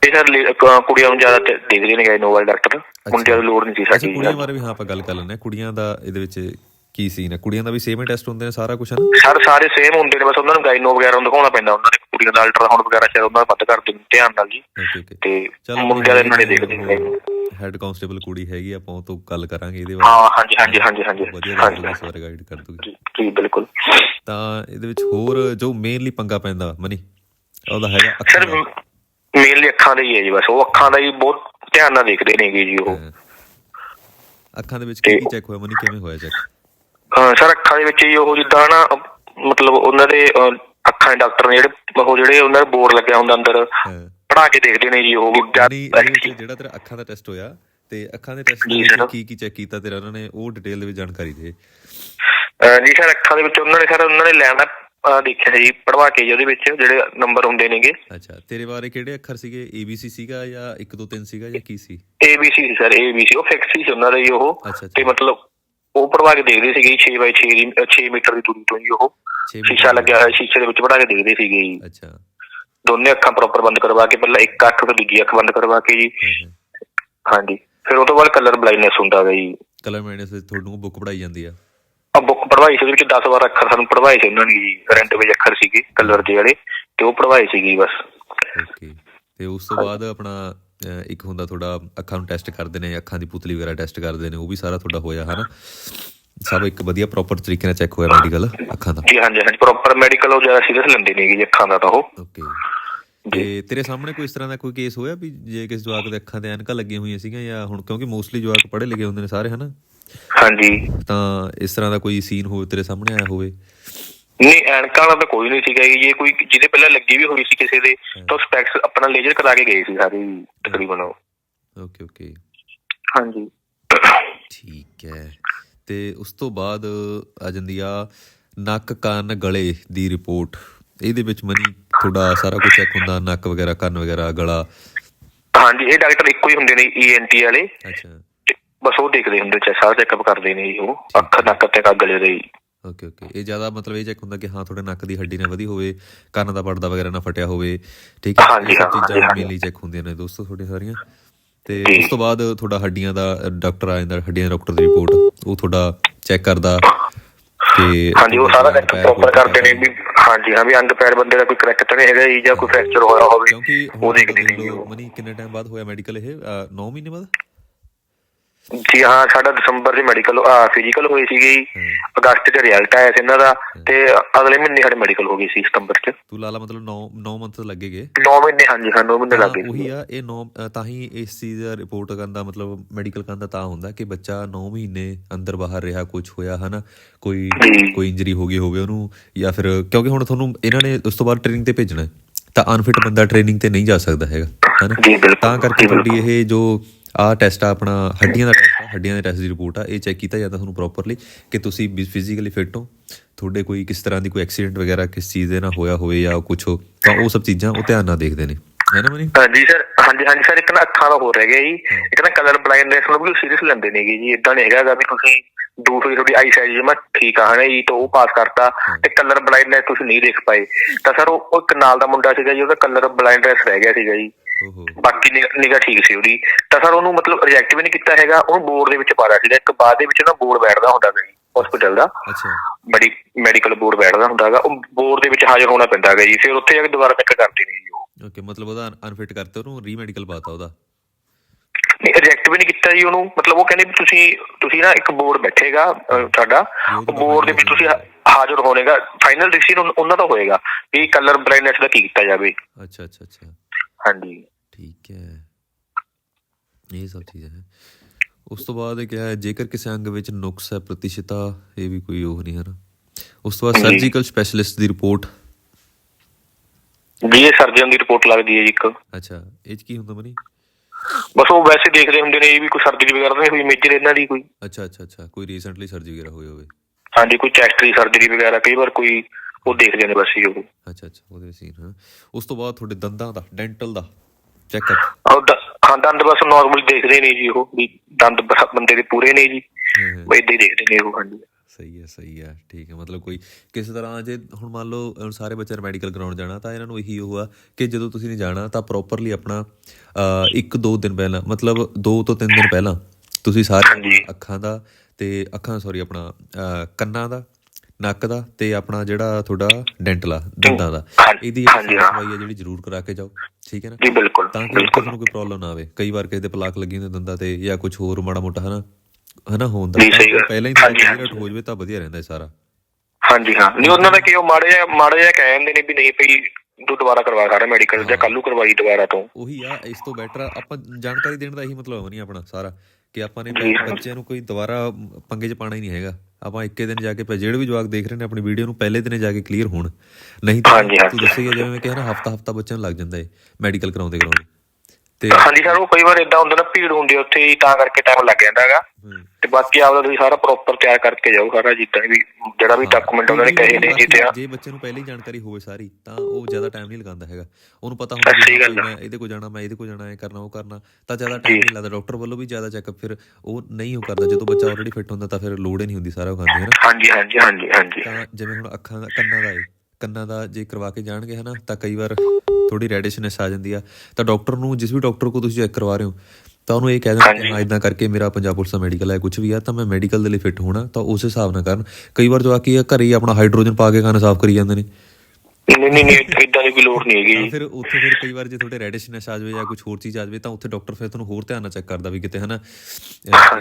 ਇਹ ਸਰ ਕੁੜੀਆਂ ਨੂੰ ਜ਼ਿਆਦਾ ਤੇ ਦੇਖਦੇ ਨੇ ਗਏ ਨੋਵਲ ਡਾਕਟਰ ਮੁੰਡਿਆਂ ਦੀ ਲੋੜ ਨਹੀਂ ਸੀ ਸਾਡੀ ਕੁੜੀਆਂ ਬਾਰੇ ਵੀ ਹਾਂ ਆਪਾਂ ਗੱਲ ਕਰ ਲੈਂਦੇ ਕੁੜੀਆਂ ਦਾ ਇਹਦੇ ਵਿੱਚ ਕੀ ਸੀਨ ਹੈ ਕੁੜੀਆਂ ਦਾ ਵੀ ਸੇਮ ਹੀ ਟੈਸਟ ਹੁੰਦੇ ਨੇ ਸਾਰਾ ਕੁਝ ਹੈ ਨਾ? ਸਰ ਸਾਰੇ ਸੇਮ ਹੁੰਦੇ ਨੇ ਬਸ ਉਹਨਾਂ ਨੂੰ ਗਾਇਨੋ ਵਗੈਰਾ ਨੂੰ ਦਿਖਾਉਣਾ ਪੈਂਦਾ ਉਹਨਾਂ ਦੇ ਕੁੜੀਆਂ ਦਾ ਅਲਟਰਾਸਾਊਂਡ ਵਗੈਰਾ ਸ਼ਾਇਦ ਉਹਨਾਂ ਦਾ ਵੱਧ ਕਰਦੇ ਨੇ ਧਿਆਨ ਨਾਲ ਜੀ। ਤੇ ਮੁੰਡਿਆਂ ਦੇ ਇਹਨਾਂ ਨੇ ਦੇਖਦੇ ਨੇ ਹੈਡ ਕਾਂਸਟੇਬਲ ਕੁੜੀ ਹੈਗੀ ਆਪਾਂ ਉਹ ਤੋਂ ਗੱਲ ਕਰਾਂਗੇ ਇਹਦੇ ਬਾਰੇ। ਹਾਂ ਹਾਂਜੀ ਹਾਂਜੀ ਹਾਂਜੀ ਹਾਂਜੀ। ਵਧੀਆ ਇਸ ਬਾਰੇ ਗਾਈਡ ਕਰ ਦੂਗੀ। ਜੀ ਜੀ ਬਿਲਕੁਲ। ਤਾਂ ਇਹਦੇ ਵਿੱਚ ਹੋਰ ਜੋ ਮੇਨਲੀ ਪੰਗਾ ਪੈਂਦਾ ਮਨੀ ਉਹਦਾ ਹੈਗਾ ਸਰ। ਮੇਨਲੀ ਅੱਖਾਂ ਦਾ ਹੀ ਹੈ ਜੀ ਬਸ ਉਹ ਅੱਖਾਂ ਦਾ ਹੀ ਬਹੁਤ ਧਿਆਨ ਨਾਲ ਦੇਖਦੇ ਨੇਗੇ ਜੀ ਉਹ। ਹਾਂ। ਅੱਖਾਂ ਦੇ ਵਿੱਚ ਕੀ ਕੀ ਚੈੱਕ ਹੋਇਆ ਮਨੀ ਕਿਵੇਂ ਹੋਇਆ ਚੈੱਕ ਅਹ ਸਰ ਅੱਖਾਂ ਦੇ ਵਿੱਚ ਹੀ ਉਹ ਜਿੱਦਾਂ ਨਾ ਮਤਲਬ ਉਹਨਾਂ ਦੇ ਅੱਖਾਂ ਦੇ ਡਾਕਟਰ ਨੇ ਜਿਹੜੇ ਉਹ ਜਿਹੜੇ ਉਹਨਾਂ ਦਾ ਬੋਰਡ ਲੱਗਿਆ ਹੁੰਦਾ ਅੰਦਰ ਹਾਂ। ਪੜਾ ਕੇ ਦੇਖਦੇ ਨੇ ਜੀ ਉਹ ਜਿਹੜਾ ਤੇਰਾ ਅੱਖਾਂ ਦਾ ਟੈਸਟ ਹੋਇਆ ਤੇ ਅੱਖਾਂ ਦੇ ਟੈਸਟ ਵਿੱਚ। ਕੀ ਕੀ ਚੈੱਕ ਕੀਤਾ ਤੇਰਾ ਉਹਨਾਂ ਨੇ ਉਹ ਡਿਟੇਲ ਦੇ ਵਿੱਚ ਜਾਣਕਾਰੀ ਦੇ। ਜੀ ਸਰ ਅੱਖਾਂ ਦੇ ਵਿੱਚ ਉਹਨਾਂ ਨੇ ਸਰ ਉਹਨਾਂ ਨੇ ਲੈਣਾ ਅਹ ਦੇਖਿਆ ਸੀ ਪੜਵਾ ਕੇ ਜੀ ਉਹਦੇ ਵਿੱਚ ਜਿਹੜੇ ਨੰਬਰ ਹੁੰਦੇ ਨੇਗੇ। ਅੱਛਾ ਤੇਰੇ ਬਾਰੇ ਕਿਹੜੇ ਅੱਖਰ ਸੀਗੇ? ABC ਸੀਗਾ ਜਾਂ 1 2 3 ਸੀਗਾ ਜਾਂ ਕੀ ਸੀ? ABC ਸੀ ਸਰ ABC ਉਹ ਫਿਕਸ ਸੀ ਉਹਨਾਂ ਦਾ ਹੀ ਉਹ। ਅੱਛਾ, ਅੱਛਾ। ਤੇ ਮਤਲਬ ਉਹ ਪੜਵਾ ਕੇ ਦੇਖਦੇ ਸੀਗੇ 6x6 ਦੀ 6 ਮੀਟਰ ਦੀ ਦੂਰੀ ਤੋਂ ਜੀ ਉਹ। ਛੇ ਸ਼ੀਸ਼ਾ। ਲੱਗਿਆ ਹੋਇਆ ਸ਼ੀਸ਼ੇ ਦੇ ਵਿੱਚ ਪੜਾ ਕੇ ਦੇਖਦੇ ਸੀਗੇ ਜੀ। ਅੱਛਾ। ਦੋਨੇ ਅੱਖਾਂ ਪ੍ਰੋਪਰ ਬੰਦ ਕਰਵਾ ਕੇ ਪਹਿਲਾਂ ਇੱਕ ਅੱਖ ਫਿਰ ਦੂਜੀ ਅੱਖ ਬੰਦ ਕਰਵਾ ਕੇ ਜੀ। ਹਾਂਜੀ। ਫਿਰ ਉਹ ਤੋਂ ਬਾਅਦ ਕਲਰ ਬਲਾਈਨੈਸ ਹੁੰਦਾ ਹੈ ਜੀ। ਕਲਰ ਮਾਈਨਸ ਵਿੱਚ ਤੁਹਾਨੂੰ ਬੁੱਕ ਪੜਾਈ ਜਾਂਦੀ ਆ। ਪੜਵਾਈ ਸੀ ਉਹਦੇ ਵਿੱਚ 10 12 ਅੱਖਰ ਸਾਨੂੰ ਪੜਵਾਏ ਸੀ ਉਹਨਾਂ ਨੇ ਜੀ ਰੈਂਟ ਵਿੱਚ ਅੱਖਰ ਸੀਗੇ ਕਲਰ ਦੇ ਵਾਲੇ ਤੇ ਉਹ ਪੜਵਾਏ ਸੀਗੇ ਬਸ। ਓਕੇ। ਤੇ ਉਸ ਤੋਂ ਬਾਅਦ ਆਪਣਾ ਇੱਕ ਹੁੰਦਾ ਤੁਹਾਡਾ ਅੱਖਾਂ ਨੂੰ ਟੈਸਟ ਕਰਦੇ ਨੇ ਅੱਖਾਂ ਦੀ ਪੁਤਲੀ ਵਗੈਰਾ ਟੈਸਟ ਕਰਦੇ ਨੇ ਉਹ ਵੀ ਸਾਰਾ ਤੁਹਾਡਾ ਹੋਇਆ ਹਨਾ? ਸਭ ਇੱਕ ਵਧੀਆ ਪ੍ਰੋਪਰ ਤਰੀਕੇ ਨਾਲ ਚੈੱਕ ਹੋਇਆ ਮੈਡੀਕਲ ਅੱਖਾਂ ਦਾ? ਜੀ ਹਾਂਜੀ ਹਾਂਜੀ ਪ੍ਰੋਪਰ ਮੈਡੀਕਲ ਉਹ ਜ਼ਿਆਦਾ ਸੀਰੀਅਸ ਲੈਂਦੇ ਨਹੀਂ ਜੀ ਅੱਖਾਂ ਦਾ ਤਾਂ ਉਹ। ਓਕੇ। ਤੇ ਤੇਰੇ ਸਾਹਮਣੇ ਕੋਈ ਇਸ ਤਰ੍ਹਾਂ ਦਾ ਕੋਈ ਕੇਸ ਹੋਇਆ ਵੀ ਜੇ ਕਿਸੇ ਜਵਾਕ ਦੇ ਅੱਖਾਂ ਤੇ ਐਨਕਾਂ ਲੱਗੀਆਂ ਹੋਈਆਂ ਸੀਗੀਆਂ ਜਾਂ ਹੁਣ ਕਿਉਂਕਿ ਮੋਸਟਲੀ ਜਵਾਕ ਪੜ੍ਹੇ ਲਿਖੇ ਹੁੰਦੇ ਨੇ ਸਾਰੇ ਹਨਾ? ਹਾਂਜੀ। ਤਾਂ ਇਸ ਤਰ੍ਹਾਂ ਦਾ ਕੋਈ ਸੀਨ ਹੋਵੇ ਤੇਰੇ ਸਾਹਮਣੇ ਆਇਆ ਹੋਵੇ? ਨਹੀਂ ਐਨਕਾਂ ਵਾਲਾ ਤਾਂ ਕੋਈ ਨਹੀਂ ਸੀਗਾ ਜੀ। ਜੇ ਕੋਈ ਜਿਹਦੇ ਪਹਿਲਾਂ ਲੱਗੀ ਵੀ ਹੋਈ ਸੀ ਕਿਸੇ ਦੇ ਤਾਂ ਸਪੈਕਸ ਆਪਣਾ ਲੇਜ਼ਰ ਕਰਾ ਕੇ ਗਏ ਸੀ ਸਾਰੇ ਤਕਰੀਬਨ ਓਕੇ ਓਕੇ। ਹਾਂਜੀ। ਠੀਕ ਹੈ। ਤੇ ਉਸ ਤੋਂ ਬਾਅਦ ਆ ਜਾਂਦੀ ਆ ਨੱਕ ਕੰਨ ਗਲੇ ਦੀ ਰਿਪੋਰਟ। ਇਹਦੇ ਵਿੱਚ ਮਨੀ ਤੁਹਾਡਾ ਸਾਰਾ ਕੁਝ ਚੈੱਕ ਹੁੰਦਾ ਨੱਕ ਵਗੈਰਾ ਕੰਨ ਵਗੈਰਾ ਗਲਾ? ਹਾਂਜੀ ਇਹ ਡਾਕਟਰ ਇੱਕੋ ਹੀ ਹੁੰਦੇ ਨੇ ਈਐਨਟੀ ਵਾਲੇ। ਅੱਛਾ। ਬਸ ਉਹ ਦੇਖਦੇ ਹੁੰਦੇ ਚਾ ਸਾਰਾ ਚੈੱਕਅਪ ਕਰਦੇ ਨੇ ਜੀ ਉਹ ਅੱਖ ਨੱਕ ਤੇ ਕੱਗ ਗਲੇ ਦੇ ਓਕੇ ਓਕੇ। ਇਹ ਜ਼ਿਆਦਾ ਮਤਲਬ ਇਹ ਚੈੱਕ ਹੁੰਦਾ ਕਿ ਹਾਂ ਤੁਹਾਡੇ ਨੱਕ ਦੀ ਹੱਡੀ ਨਾ ਵਧੀ ਹੋਵੇ ਕੰਨ ਦਾ ਪਰਦਾ ਵਗੈਰਾ ਨਾ ਫਟਿਆ ਹੋਵੇ ਠੀਕ ਹੈ? ਇਹ ਸਭ ਹਾਂ, ਚੀਜ਼ਾਂ ਮੇਨਲੀ ਚੈੱਕ ਹੁੰਦੀਆਂ ਨੇ ਦੋਸਤੋ ਤੁਹਾਡੇ ਸਾਰੀਆਂ। ਤੇ। ਉਸ ਤੋਂ ਬਾਅਦ ਤੁਹਾਡਾ ਹੱਡੀਆਂ ਦਾ ਡਾਕਟਰ ਆ ਜਾਂਦਾ ਹੱਡੀਆਂ ਦਾ ਡਾਕਟਰ ਦੀ ਰਿਪੋਰਟ ਉਹ ਤੁਹਾਡਾ ਚੈੱਕ ਕਰਦਾ। ਕਿ ਹਾਂਜੀ ਉਹ ਸਾਰਾ ਚੈੱਕ ਪੈਰ ਪ੍ਰੋਪਰ ਕਰਦੇ ਨੇ ਵੀ ਹਾਂਜੀ ਹਾਂ ਵੀ ਅੰਗ ਪੈਰ ਬੰਦੇ ਦਾ ਕੋਈ ਕਰੈਕਟ ਤਾਂ ਨਹੀਂ ਹੈਗਾ ਜੀ ਕੋਈ ਫ੍ਰੈਕਚਰ ਹੋਇਆ ਹੋਵੇ ਕਿਉਂਕਿ ਉਹ ਦੇਖਦੇ ਨੇ। ਮਨੀ ਕਿੰਨੇ ਟਾਈਮ ਬਾਅਦ ਹੋਇਆ ਮੈਡੀਕਲ ਇਹ? 9 ਮਹੀਨੇ ਬਾਅਦ? ਜੀ ਹਾਂ ਸਾਡਾ ਦਸੰਬਰ ਦੀ ਮੈਡੀਕਲ ਆ ਫਿਜ਼ੀਕਲ ਹੋਈ ਸੀਗੀ। ਅਗਸਤ ਚ ਰਿਜ਼ਲਟ ਆਇਆ ਸੀ ਇਹਨਾਂ ਦਾ ਤੇ ਅਗਲੇ ਮਹੀਨੇ ਸਾਡੇ ਮੈਡੀਕਲ ਹੋ ਗਈ ਸੀ ਸਤੰਬਰ ਚ। ਤੂੰ ਲਾ ਲਾ ਮਤਲਬ 9 9 ਮੰਥ ਲੱਗੇਗੇ। 9 ਮਹੀਨੇ ਹਾਂਜੀ ਹਾਂ 9 ਮਹੀਨੇ ਲੱਗ ਉਹੀ ਆ ਇਹ 9 ਤਾਂ ਹੀ ਇਸ ਚੀਜ਼ ਦਾ ਰਿਪੋਰਟ ਕਰਨ ਦਾ ਮਤਲਬ ਮੈਡੀਕਲ ਕਰਨ ਦਾ ਤਾਂ ਹੁੰਦਾ ਕਿ ਬੱਚਾ 9 ਮਹੀਨੇ ਅੰਦਰ ਬਾਹਰ ਰਿਹਾ ਕੁਝ ਹੋਇਆ ਹਨਾ? ਕੋਈ। ਕੋਈ ਇੰਜਰੀ ਹੋ ਗਈ ਹੋਵੇ ਉਹਨੂੰ ਜਾਂ ਫਿਰ ਕਿਉਂਕਿ ਹੁਣ ਤੁਹਾਨੂੰ ਇਹਨਾਂ ਨੇ ਉਸ ਤੋਂ ਬਾਅਦ ਟ੍ਰੇਨਿੰਗ ਤੇ ਭੇਜਣਾ ਹੈ, ਤਾਂ ਅਨਫਿਟ ਬੰਦਾ ਟ੍ਰੇਨਿੰਗ ਤੇ ਨਹੀਂ ਜਾ ਸਕਦਾ ਹੈਗਾ ਹਨਾ? ਤਾਂ ਕਰਕੇ ਤੁਹਾਡੀ ਇਹ ਜੋ ਆਹ ਟੈਸਟ ਆ ਆਪਣਾ ਹੱਡੀਆਂ ਦਾ ਟੈਸਟ ਆ ਹੱਡੀਆਂ ਦੇ ਟੈਸਟ ਦੀ ਰਿਪੋਰਟ ਆ ਇਹ ਚੈੱਕ ਕੀਤਾ ਜਾਂਦਾ ਤੁਹਾਨੂੰ ਪ੍ਰੋਪਰਲੀ ਕਿ ਤੁਸੀਂ ਫਿਜ਼ੀਕਲੀ ਫਿੱਟ ਹੋ ਤੁਹਾਡੇ ਕੋਈ ਕਿਸ ਤਰ੍ਹਾਂ ਦੀ ਕੋਈ ਐਕਸੀਡੈਂਟ ਵਗੈਰਾ ਕਿਸ ਚੀਜ਼ ਦੇ ਨਾਲ ਹੋਇਆ ਹੋਵੇ ਜਾਂ ਕੁਝ ਹੋ ਤਾਂ ਉਹ ਸਭ ਚੀਜ਼ਾਂ ਉਹ ਧਿਆਨ ਨਾਲ ਦੇਖਦੇ ਨੇ। ਹੈ ਨਾ ਮਨੀ? ਹਾਂਜੀ ਸਰ ਹਾਂਜੀ ਹਾਂਜੀ ਸਰ ਇੱਕ ਨਾ ਅੱਖਾਂ ਦਾ ਹੋ ਰਹਿ ਗਿਆ ਜੀ ਇੱਕ ਨਾ ਕਲਰ ਬਲਾਈਂਡਨੈਸ ਨੂੰ ਵੀ ਸੀਰੀਅਸ ਲੈਂਦੇ ਨੇਗੇ ਜੀ। ਇਦਾਂ ਨਹੀਂ ਹੈਗਾ ਵੀ ਤੁਸੀਂ ਦੂਸਰੀ ਤੁਹਾਡੀ ਆਈ ਸਾਈਜ਼ ਜਿਵੇਂ ਠੀਕ ਆ ਹਨਾ ਜੀ ਤਾਂ ਉਹ ਪਾਸ ਕਰਤਾ ਤੇ ਕਲਰ ਬਲਾਈਂਡਨੈਸ ਤੁਸੀਂ ਨਹੀਂ ਦੇਖ ਪਾਏ। ਤਾਂ ਸਰ ਉਹ ਇੱਕ ਨਾਲ ਦਾ ਮੁੰਡਾ ਸੀਗਾ ਜੀ ਉਹਦਾ ਕਲਰ ਬਲਾਈਂਡਨੈਸ ਰਹਿ ਗਿਆ ਸੀਗਾ ਜੀ। ਬਾਕੀ ਨਿਗਾ ਠੀਕ ਸੀ ਉਹਦੀ। ਤਾਂ ਸਰ ਉਹਨੂੰ ਮਤਲਬ ਰਿਜੈਕਟ ਵੀ ਨਹੀਂ ਕੀਤਾ ਹੈਗਾ ਉਹਨੂੰ ਬੋਰਡ ਦੇ ਵਿੱਚ ਪਾਇਆ ਸੀਗਾ। ਇੱਕ ਬਾਅਦ ਦੇ ਵਿੱਚ ਨਾ ਬੋਰਡ ਬੈਠਦਾ ਹੁੰਦਾ ਜੀ ਹਸਪੀਟਲ ਦਾ। ਅੱਛਾ। ਮੈਡੀ ਮੈਡੀਕਲ ਬੋਰਡ ਬੈਠਦਾ ਹੁੰਦਾ ਗਾ ਉਹ ਬੋਰਡ ਦੇ ਵਿੱਚ ਹਾਜ਼ਰ ਹੋਣਾ ਪੈਂਦਾ ਹੈਗਾ ਜੀ। ਫਿਰ ਉੱਥੇ ਜਾ ਕੇ ਦੁਬਾਰਾ ਚੈੱਕ ਕਰਦੇ ਨੇ ਜੀ ਉਹ। ਓਕੇ ਮਤਲਬ ਉਹਦਾ ਅਨਫਿਟ ਕਰਤੇ ਉਹਨੂੰ ਰੀਮੈਡੀਕਲ ਪਾਤਾ ਉਹਦਾ। ਨਹੀਂ ਰਿਜੈਕਟ ਵੀ ਨਹੀਂ ਕੀਤਾ ਜੀ ਉਹਨੂੰ। ਮਤਲਬ ਉਹ ਕਹਿੰਦੇ ਵੀ ਤੁਸੀਂ ਤੁਸੀਂ ਨਾ ਇੱਕ ਬੋਰਡ ਬੈਠੇਗਾ ਤੁਹਾਡਾ ਉਹ ਬੋਰਡ ਦੇ ਵਿੱਚ ਤੁਸੀਂ ਹਾਜ਼ਰ ਹੋਣੇਗਾ। ਫਾਈਨਲ ਡਿਸੀਜਨ ਉਹਨਾਂ ਦਾ ਹੋਏਗਾ ਵੀ ਕਲਰ ਬਲਾਈਂਡਨੈਸ ਦਾ ਕੀ ਕੀਤਾ ਜਾਵੇ। ਅੱਛਾ ਅੱਛਾ ਅੱਛਾ। ਹਾਂਜੀ। ਠੀਕ ਹੈ। ਇਹ ਸਭ ਚੀਜ਼ਾਂ ਹੈ ਉਸ ਤੋਂ ਬਾਅਦ ਇਹ ਕਿਹਾ ਹੈ ਜੇਕਰ ਕਿਸੇ ਅੰਗ ਵਿੱਚ ਨੁਕਸ ਹੈ ਪ੍ਰਤੀਸ਼ਤਾ ਇਹ ਵੀ ਕੋਈ ਉਹ ਨਹੀਂ ਹੈ ਨਾ ਉਸ ਤੋਂ ਬਾਅਦ। ਸਰਜੀਕਲ ਸਪੈਸ਼ਲਿਸਟ ਦੀ ਰਿਪੋਰਟ ਜੀ ਇਹ ਸਰਜਨ ਦੀ ਰਿਪੋਰਟ ਲੱਗਦੀ ਹੈ ਜੀ ਇੱਕ। ਅੱਛਾ ਇਹ 'ਚ ਕੀ ਹੁੰਦਾ ਮਨੀ? ਬਸ ਉਹ ਵੈਸੇ ਦੇਖਦੇ ਹੁੰਦੇ ਨੇ ਜੀ ਵੀ ਕੋਈ ਸਰਜਰੀ ਵਗੈਰਾ ਨਹੀਂ ਹੋਈ ਮੇਜਰ ਇਹਨਾਂ ਦੀ ਕੋਈ। ਅੱਛਾ ਅੱਛਾ ਅੱਛਾ ਕੋਈ ਰੀਸੈਂਟਲੀ ਸਰਜਰੀ ਵਗੈਰਾ ਹੋਈ ਹੋਵੇ। ਹਾਂਜੀ ਕੋਈ ਚੈਸਟ ਦੀ ਸਰਜਰੀ ਵਗੈਰਾ ਕਈ ਵਾਰ ਕੋਈ ਉਹ ਦੇਖਦੇ ਨੇ ਬਸ ਜੀ ਉਹ। ਅੱਛਾ ਅੱਛਾ ਉਹਦੇ ਸੀਨ ਹਾਂ ਉਸ ਤੋਂ ਬਾਅਦ ਤੁਹਾਡੇ ਦੰਦਾਂ ਦਾ ਡੈਂਟਲ ਦਾ। ਉਹ ਦ- ਹਾਂ ਦੰਦ ਬਸ ਨਾਰਮਲ ਦੇਖਦੇ ਨੇ ਜੀ ਉਹ ਵੀ ਦੰਦ ਬਸ ਬੰਦੇ ਦੇ ਪੂਰੇ ਨੇ ਜੀ। ਉਹ ਏਦਾਂ ਹੀ ਦੇਖਦੇ ਨੇ ਉਹ ਹਾਂਜੀ। ਸਹੀ ਹੈ ਸਹੀ ਹੈ ਠੀਕ ਹੈ ਮਤਲਬ ਕੋਈ ਕਿਸੇ ਤਰ੍ਹਾਂ ਜੇ ਹੁਣ ਮੰਨ ਲਓ ਹੁਣ ਸਾਰੇ ਬੱਚਿਆਂ ਨੇ ਮੈਡੀਕਲ ਕਰਾਉਣ ਜਾਣਾ ਤਾਂ ਇਹਨਾਂ ਨੂੰ ਇਹੀ ਉਹ ਆ ਕਿ ਜਦੋਂ ਤੁਸੀਂ ਨੇ ਜਾਣਾ ਤਾਂ ਪ੍ਰੋਪਰਲੀ ਆਪਣਾ ਅ, ਇੱਕ ਦੋ ਦਿਨ ਪਹਿਲਾਂ ਮਤਲਬ ਦੋ ਤੋਂ ਤਿੰਨ ਦਿਨ ਪਹਿਲਾਂ ਤੁਸੀਂ ਸਾਰੇ ਹਾਂਜੀ। ਅੱਖਾਂ ਦਾ ਤੇ ਅੱਖਾਂ ਸੌਰੀ ਆਪਣਾ ਕੰਨਾਂ ਦਾ ਨੱਕ ਦਾ ਤੇ ਆਪਣਾ ਜਿਹੜਾ ਤੁਹਾਡਾ ਡੈਂਟਲ ਆ ਦੰਦਾਂ ਦਾ। ਇਹਦੀ। ਸਫ਼ਾਈ ਜਿਹੜੀ ਜ਼ਰੂਰ ਕਰਾ ਕੇ ਜਾਓ ਠੀਕ ਹੈ ਨਾ? ਜੀ ਬਿਲਕੁਲ ਤਾਂ ਕਿ ਤੁਹਾਨੂੰ ਕੋਈ ਪ੍ਰੋਬਲਮ ਨਾ ਆਵੇ। ਕਈ ਵਾਰ ਕਿਸੇ ਦੇ ਪਲਾਕ ਲੱਗੀ ਹੁੰਦੀ ਦੰਦਾਂ ਤੇ ਜਾਂ ਕੁਝ ਹੋਰ ਮਾੜਾ ਮੋਟਾ ਹਨਾ? ਹਨਾ ਸਹੀ ਗੱਲ। ਪਹਿਲਾਂ ਹੀ ਤਾਂ ਹਾਂਜੀ। ਹੋ ਜਵੇ ਤਾਂ ਵਧੀਆ ਰਹਿੰਦਾ ਸਾਰਾ। ਹਾਂਜੀ ਹਾਂ। ਨਹੀਂ ਉਹਨਾਂ ਦਾ ਕਿ ਉਹ ਮਾੜੇ ਜਿਹਾ ਮਾੜੇ ਜਿਹਾ ਕਹਿ ਜਾਂਦੇ ਨੇ ਵੀ ਨਹੀਂ ਭਈ ਤੂੰ ਦੁਬਾਰਾ ਕਰਵਾ ਸਾਰਾ ਮੈਡੀਕਲ ਜਾਂ ਕੱਲੂ ਕਰਵਾਈ ਦੁਬਾਰਾ ਤੋਂ। ਉਹੀ ਆ ਇਸ ਤੋਂ ਬੈਟਰ ਆਪਾਂ ਜਾਣਕਾਰੀ ਦੇਣ ਦਾ ਇਹੀ ਮਤਲਬ ਨਹੀਂ ਆਪਣਾ ਸਾਰਾ ਕਿ ਆਪਾਂ ਨੇ। ਬੱਚਿਆਂ ਨੂੰ ਕੋਈ ਦੁਬਾਰਾ ਪੰਗੇ 'ਚ ਪਾਣਾ ਹੀ ਨਹੀਂ ਹੈਗਾ। ਆਪਾਂ ਇੱਕੇ ਦਿਨ ਜਾ ਕੇ ਪੈ- ਜਿਹੜੇ ਵੀ ਜਵਾਕ ਦੇਖ ਰਹੇ ਨੇ ਆਪਣੀ ਵੀਡੀਓ ਨੂੰ ਪਹਿਲੇ ਦਿਨੇ ਜਾ ਕੇ ਕਲੀਅਰ ਹੋਣ ਨਹੀਂ ਤਾਂ ਹਾਂਜੀ, ਹਾਂਜੀ। ਤੂੰ ਦੱਸੇਗਾ ਜਿਵੇਂ ਮੈਂ ਕਿਹਾ ਨਾ ਹਫਤਾ ਹਫਤਾ ਬੱਚਿਆਂ ਨੂੰ ਲੱਗ ਜਾਂਦਾ ਹੈ ਮੈਡੀਕਲ ਕਰਾਉਂਦੇ ਕਰਾਉਂਦੇ ਤੇ ਹਾਂਜੀ ਸਰ ਉਹ ਕਈ ਵਾਰ ਇਦਾਂ ਹੁੰਦਾ ਨਾ ਭੀੜ ਹੁੰਦੀ ਆ ਉੱਥੇ ਹੀ ਤਾਂ ਕਰਕੇ ਟਾਈਮ ਲੱਗ ਜਾਂਦਾ ਹੈਗਾ। ਤੇ ਬਾਕੀ ਆਪਦਾ ਤੁਸੀਂ ਸਾਰਾ ਪ੍ਰੋਪਰ ਤਿਆਰ ਕਰਕੇ ਜਾਓ ਸਾਰਾ ਜਿੱਦਾਂ ਵੀ ਜਿਹੜਾ ਵੀ ਡਾਕੂਮੈਂਟ ਉਹਨਾਂ ਨੇ ਕਹੇ ਨੇ ਜਿੱਤੇ ਜੇ ਬੱਚੇ ਨੂੰ ਪਹਿਲੇ ਹੀ ਜਾਣਕਾਰੀ ਹੋਵੇ ਸਾਰੀ ਤਾਂ ਉਹ ਜ਼ਿਆਦਾ ਟਾਈਮ ਨਹੀਂ ਲਗਾਉਂਦਾ ਹੈਗਾ। ਉਹਨੂੰ ਪਤਾ ਹੁੰਦਾ ਹਾਂ, ਮੈਂ ਇਹਦੇ ਕੋਲ ਜਾਣਾ ਮੈਂ ਇਹਦੇ ਕੋਲ ਜਾਣਾ ਇਹ ਕਰਨਾ ਉਹ ਕਰਨਾ ਤਾਂ ਜ਼ਿਆਦਾ ਟਾਈਮ ਨਹੀਂ ਲੱਗਦਾ ਡਾਕਟਰ ਵੱਲੋਂ ਵੀ ਜ਼ਿਆਦਾ ਚੈੱਕਅਪ ਫਿਰ ਉਹ ਨਹੀਂ ਉਹ ਕਰਦਾ। ਜਦੋਂ ਬੱਚਾ ਆਲਰੇਡੀ ਫਿੱਟ ਹੁੰਦਾ ਤਾਂ ਫਿਰ ਲੋੜ ਹੀ ਨਹੀਂ ਹੁੰਦੀ ਸਾਰਾ ਉਹ ਖਾਂਦੇ ਹੈ ਨਾ। ਹਾਂਜੀ ਹਾਂਜੀ ਹਾਂਜੀ ਹਾਂਜੀ। ਤਾਂ ਜਿਵੇਂ ਹੁਣ ਅੱਖਾਂ ਦਾ ਕੰਨਾਂ ਦਾ ਏ ਕੰਨਾਂ ਦਾ ਜੇ ਕਰਵਾ ਕੇ ਜਾਣਗੇ ਹਨਾ ਤਾਂ ਕਈ ਵਾਰ ਥੋੜੀ ਰੈਡਿਸ਼ਨੈਸ ਆ ਜਾਂਦੀ ਆ। ਤਾਂ ਡਾਕਟਰ ਨੂੰ ਜਿਸ ਵੀ ਡਾਕਟਰ ਕੋਲ ਤੁਸੀਂ ਚੈੱਕ ਕਰਵਾ ਰਹੇ ਹੋ ਤਾਂ ਉਹਨੂੰ ਇਹ ਕਹਿ ਦੇਣਾ ਕਿ ਹਾਂ ਇਦਾਂ ਕਰਕੇ ਮੇਰਾ ਪੰਜਾਬ ਪੁਲਿਸ ਦਾ ਮੈਡੀਕਲ ਹੈ ਕੁਝ ਵੀ ਆ ਤਾਂ ਮੈਂ ਮੈਡੀਕਲ ਦੇ ਲਈ ਫਿੱਟ ਹੋਣਾ। ਤਾਂ ਉਸ ਹਿਸਾਬ ਨਾਲ ਕਰਨ। ਕਈ ਵਾਰ ਜੋ ਆ ਕੀ ਘਰੇ ਹੀ ਆਪਣਾ ਹਾਈਡਰੋਜਨ ਪਾ ਕੇ ਕੰਨ ਸਾਫ਼ ਕਰੀ ਜਾਂਦੇ ਨੇ। ਨਹੀਂ ਨਹੀਂ ਨਹੀਂ ਇਦਾਂ ਦੀ ਕੋਈ ਲੋੜ ਨਹੀਂ ਹੈਗੀ। ਫਿਰ ਉੱਥੇ ਫਿਰ ਕਈ ਵਾਰ ਜੇ ਤੁਹਾਡੇ ਰੈਡਿਸ਼ਨੈਸ ਆ ਜਾਵੇ ਜਾਂ ਕੁਝ ਹੋਰ ਚੀਜ਼ ਆ ਜਾਵੇ ਤਾਂ ਉੱਥੇ ਡਾਕਟਰ ਫਿਰ ਤੁਹਾਨੂੰ ਹੋਰ ਧਿਆਨ ਨਾਲ ਚੈੱਕ ਕਰਦਾ ਵੀ ਕਿਤੇ ਹਨਾ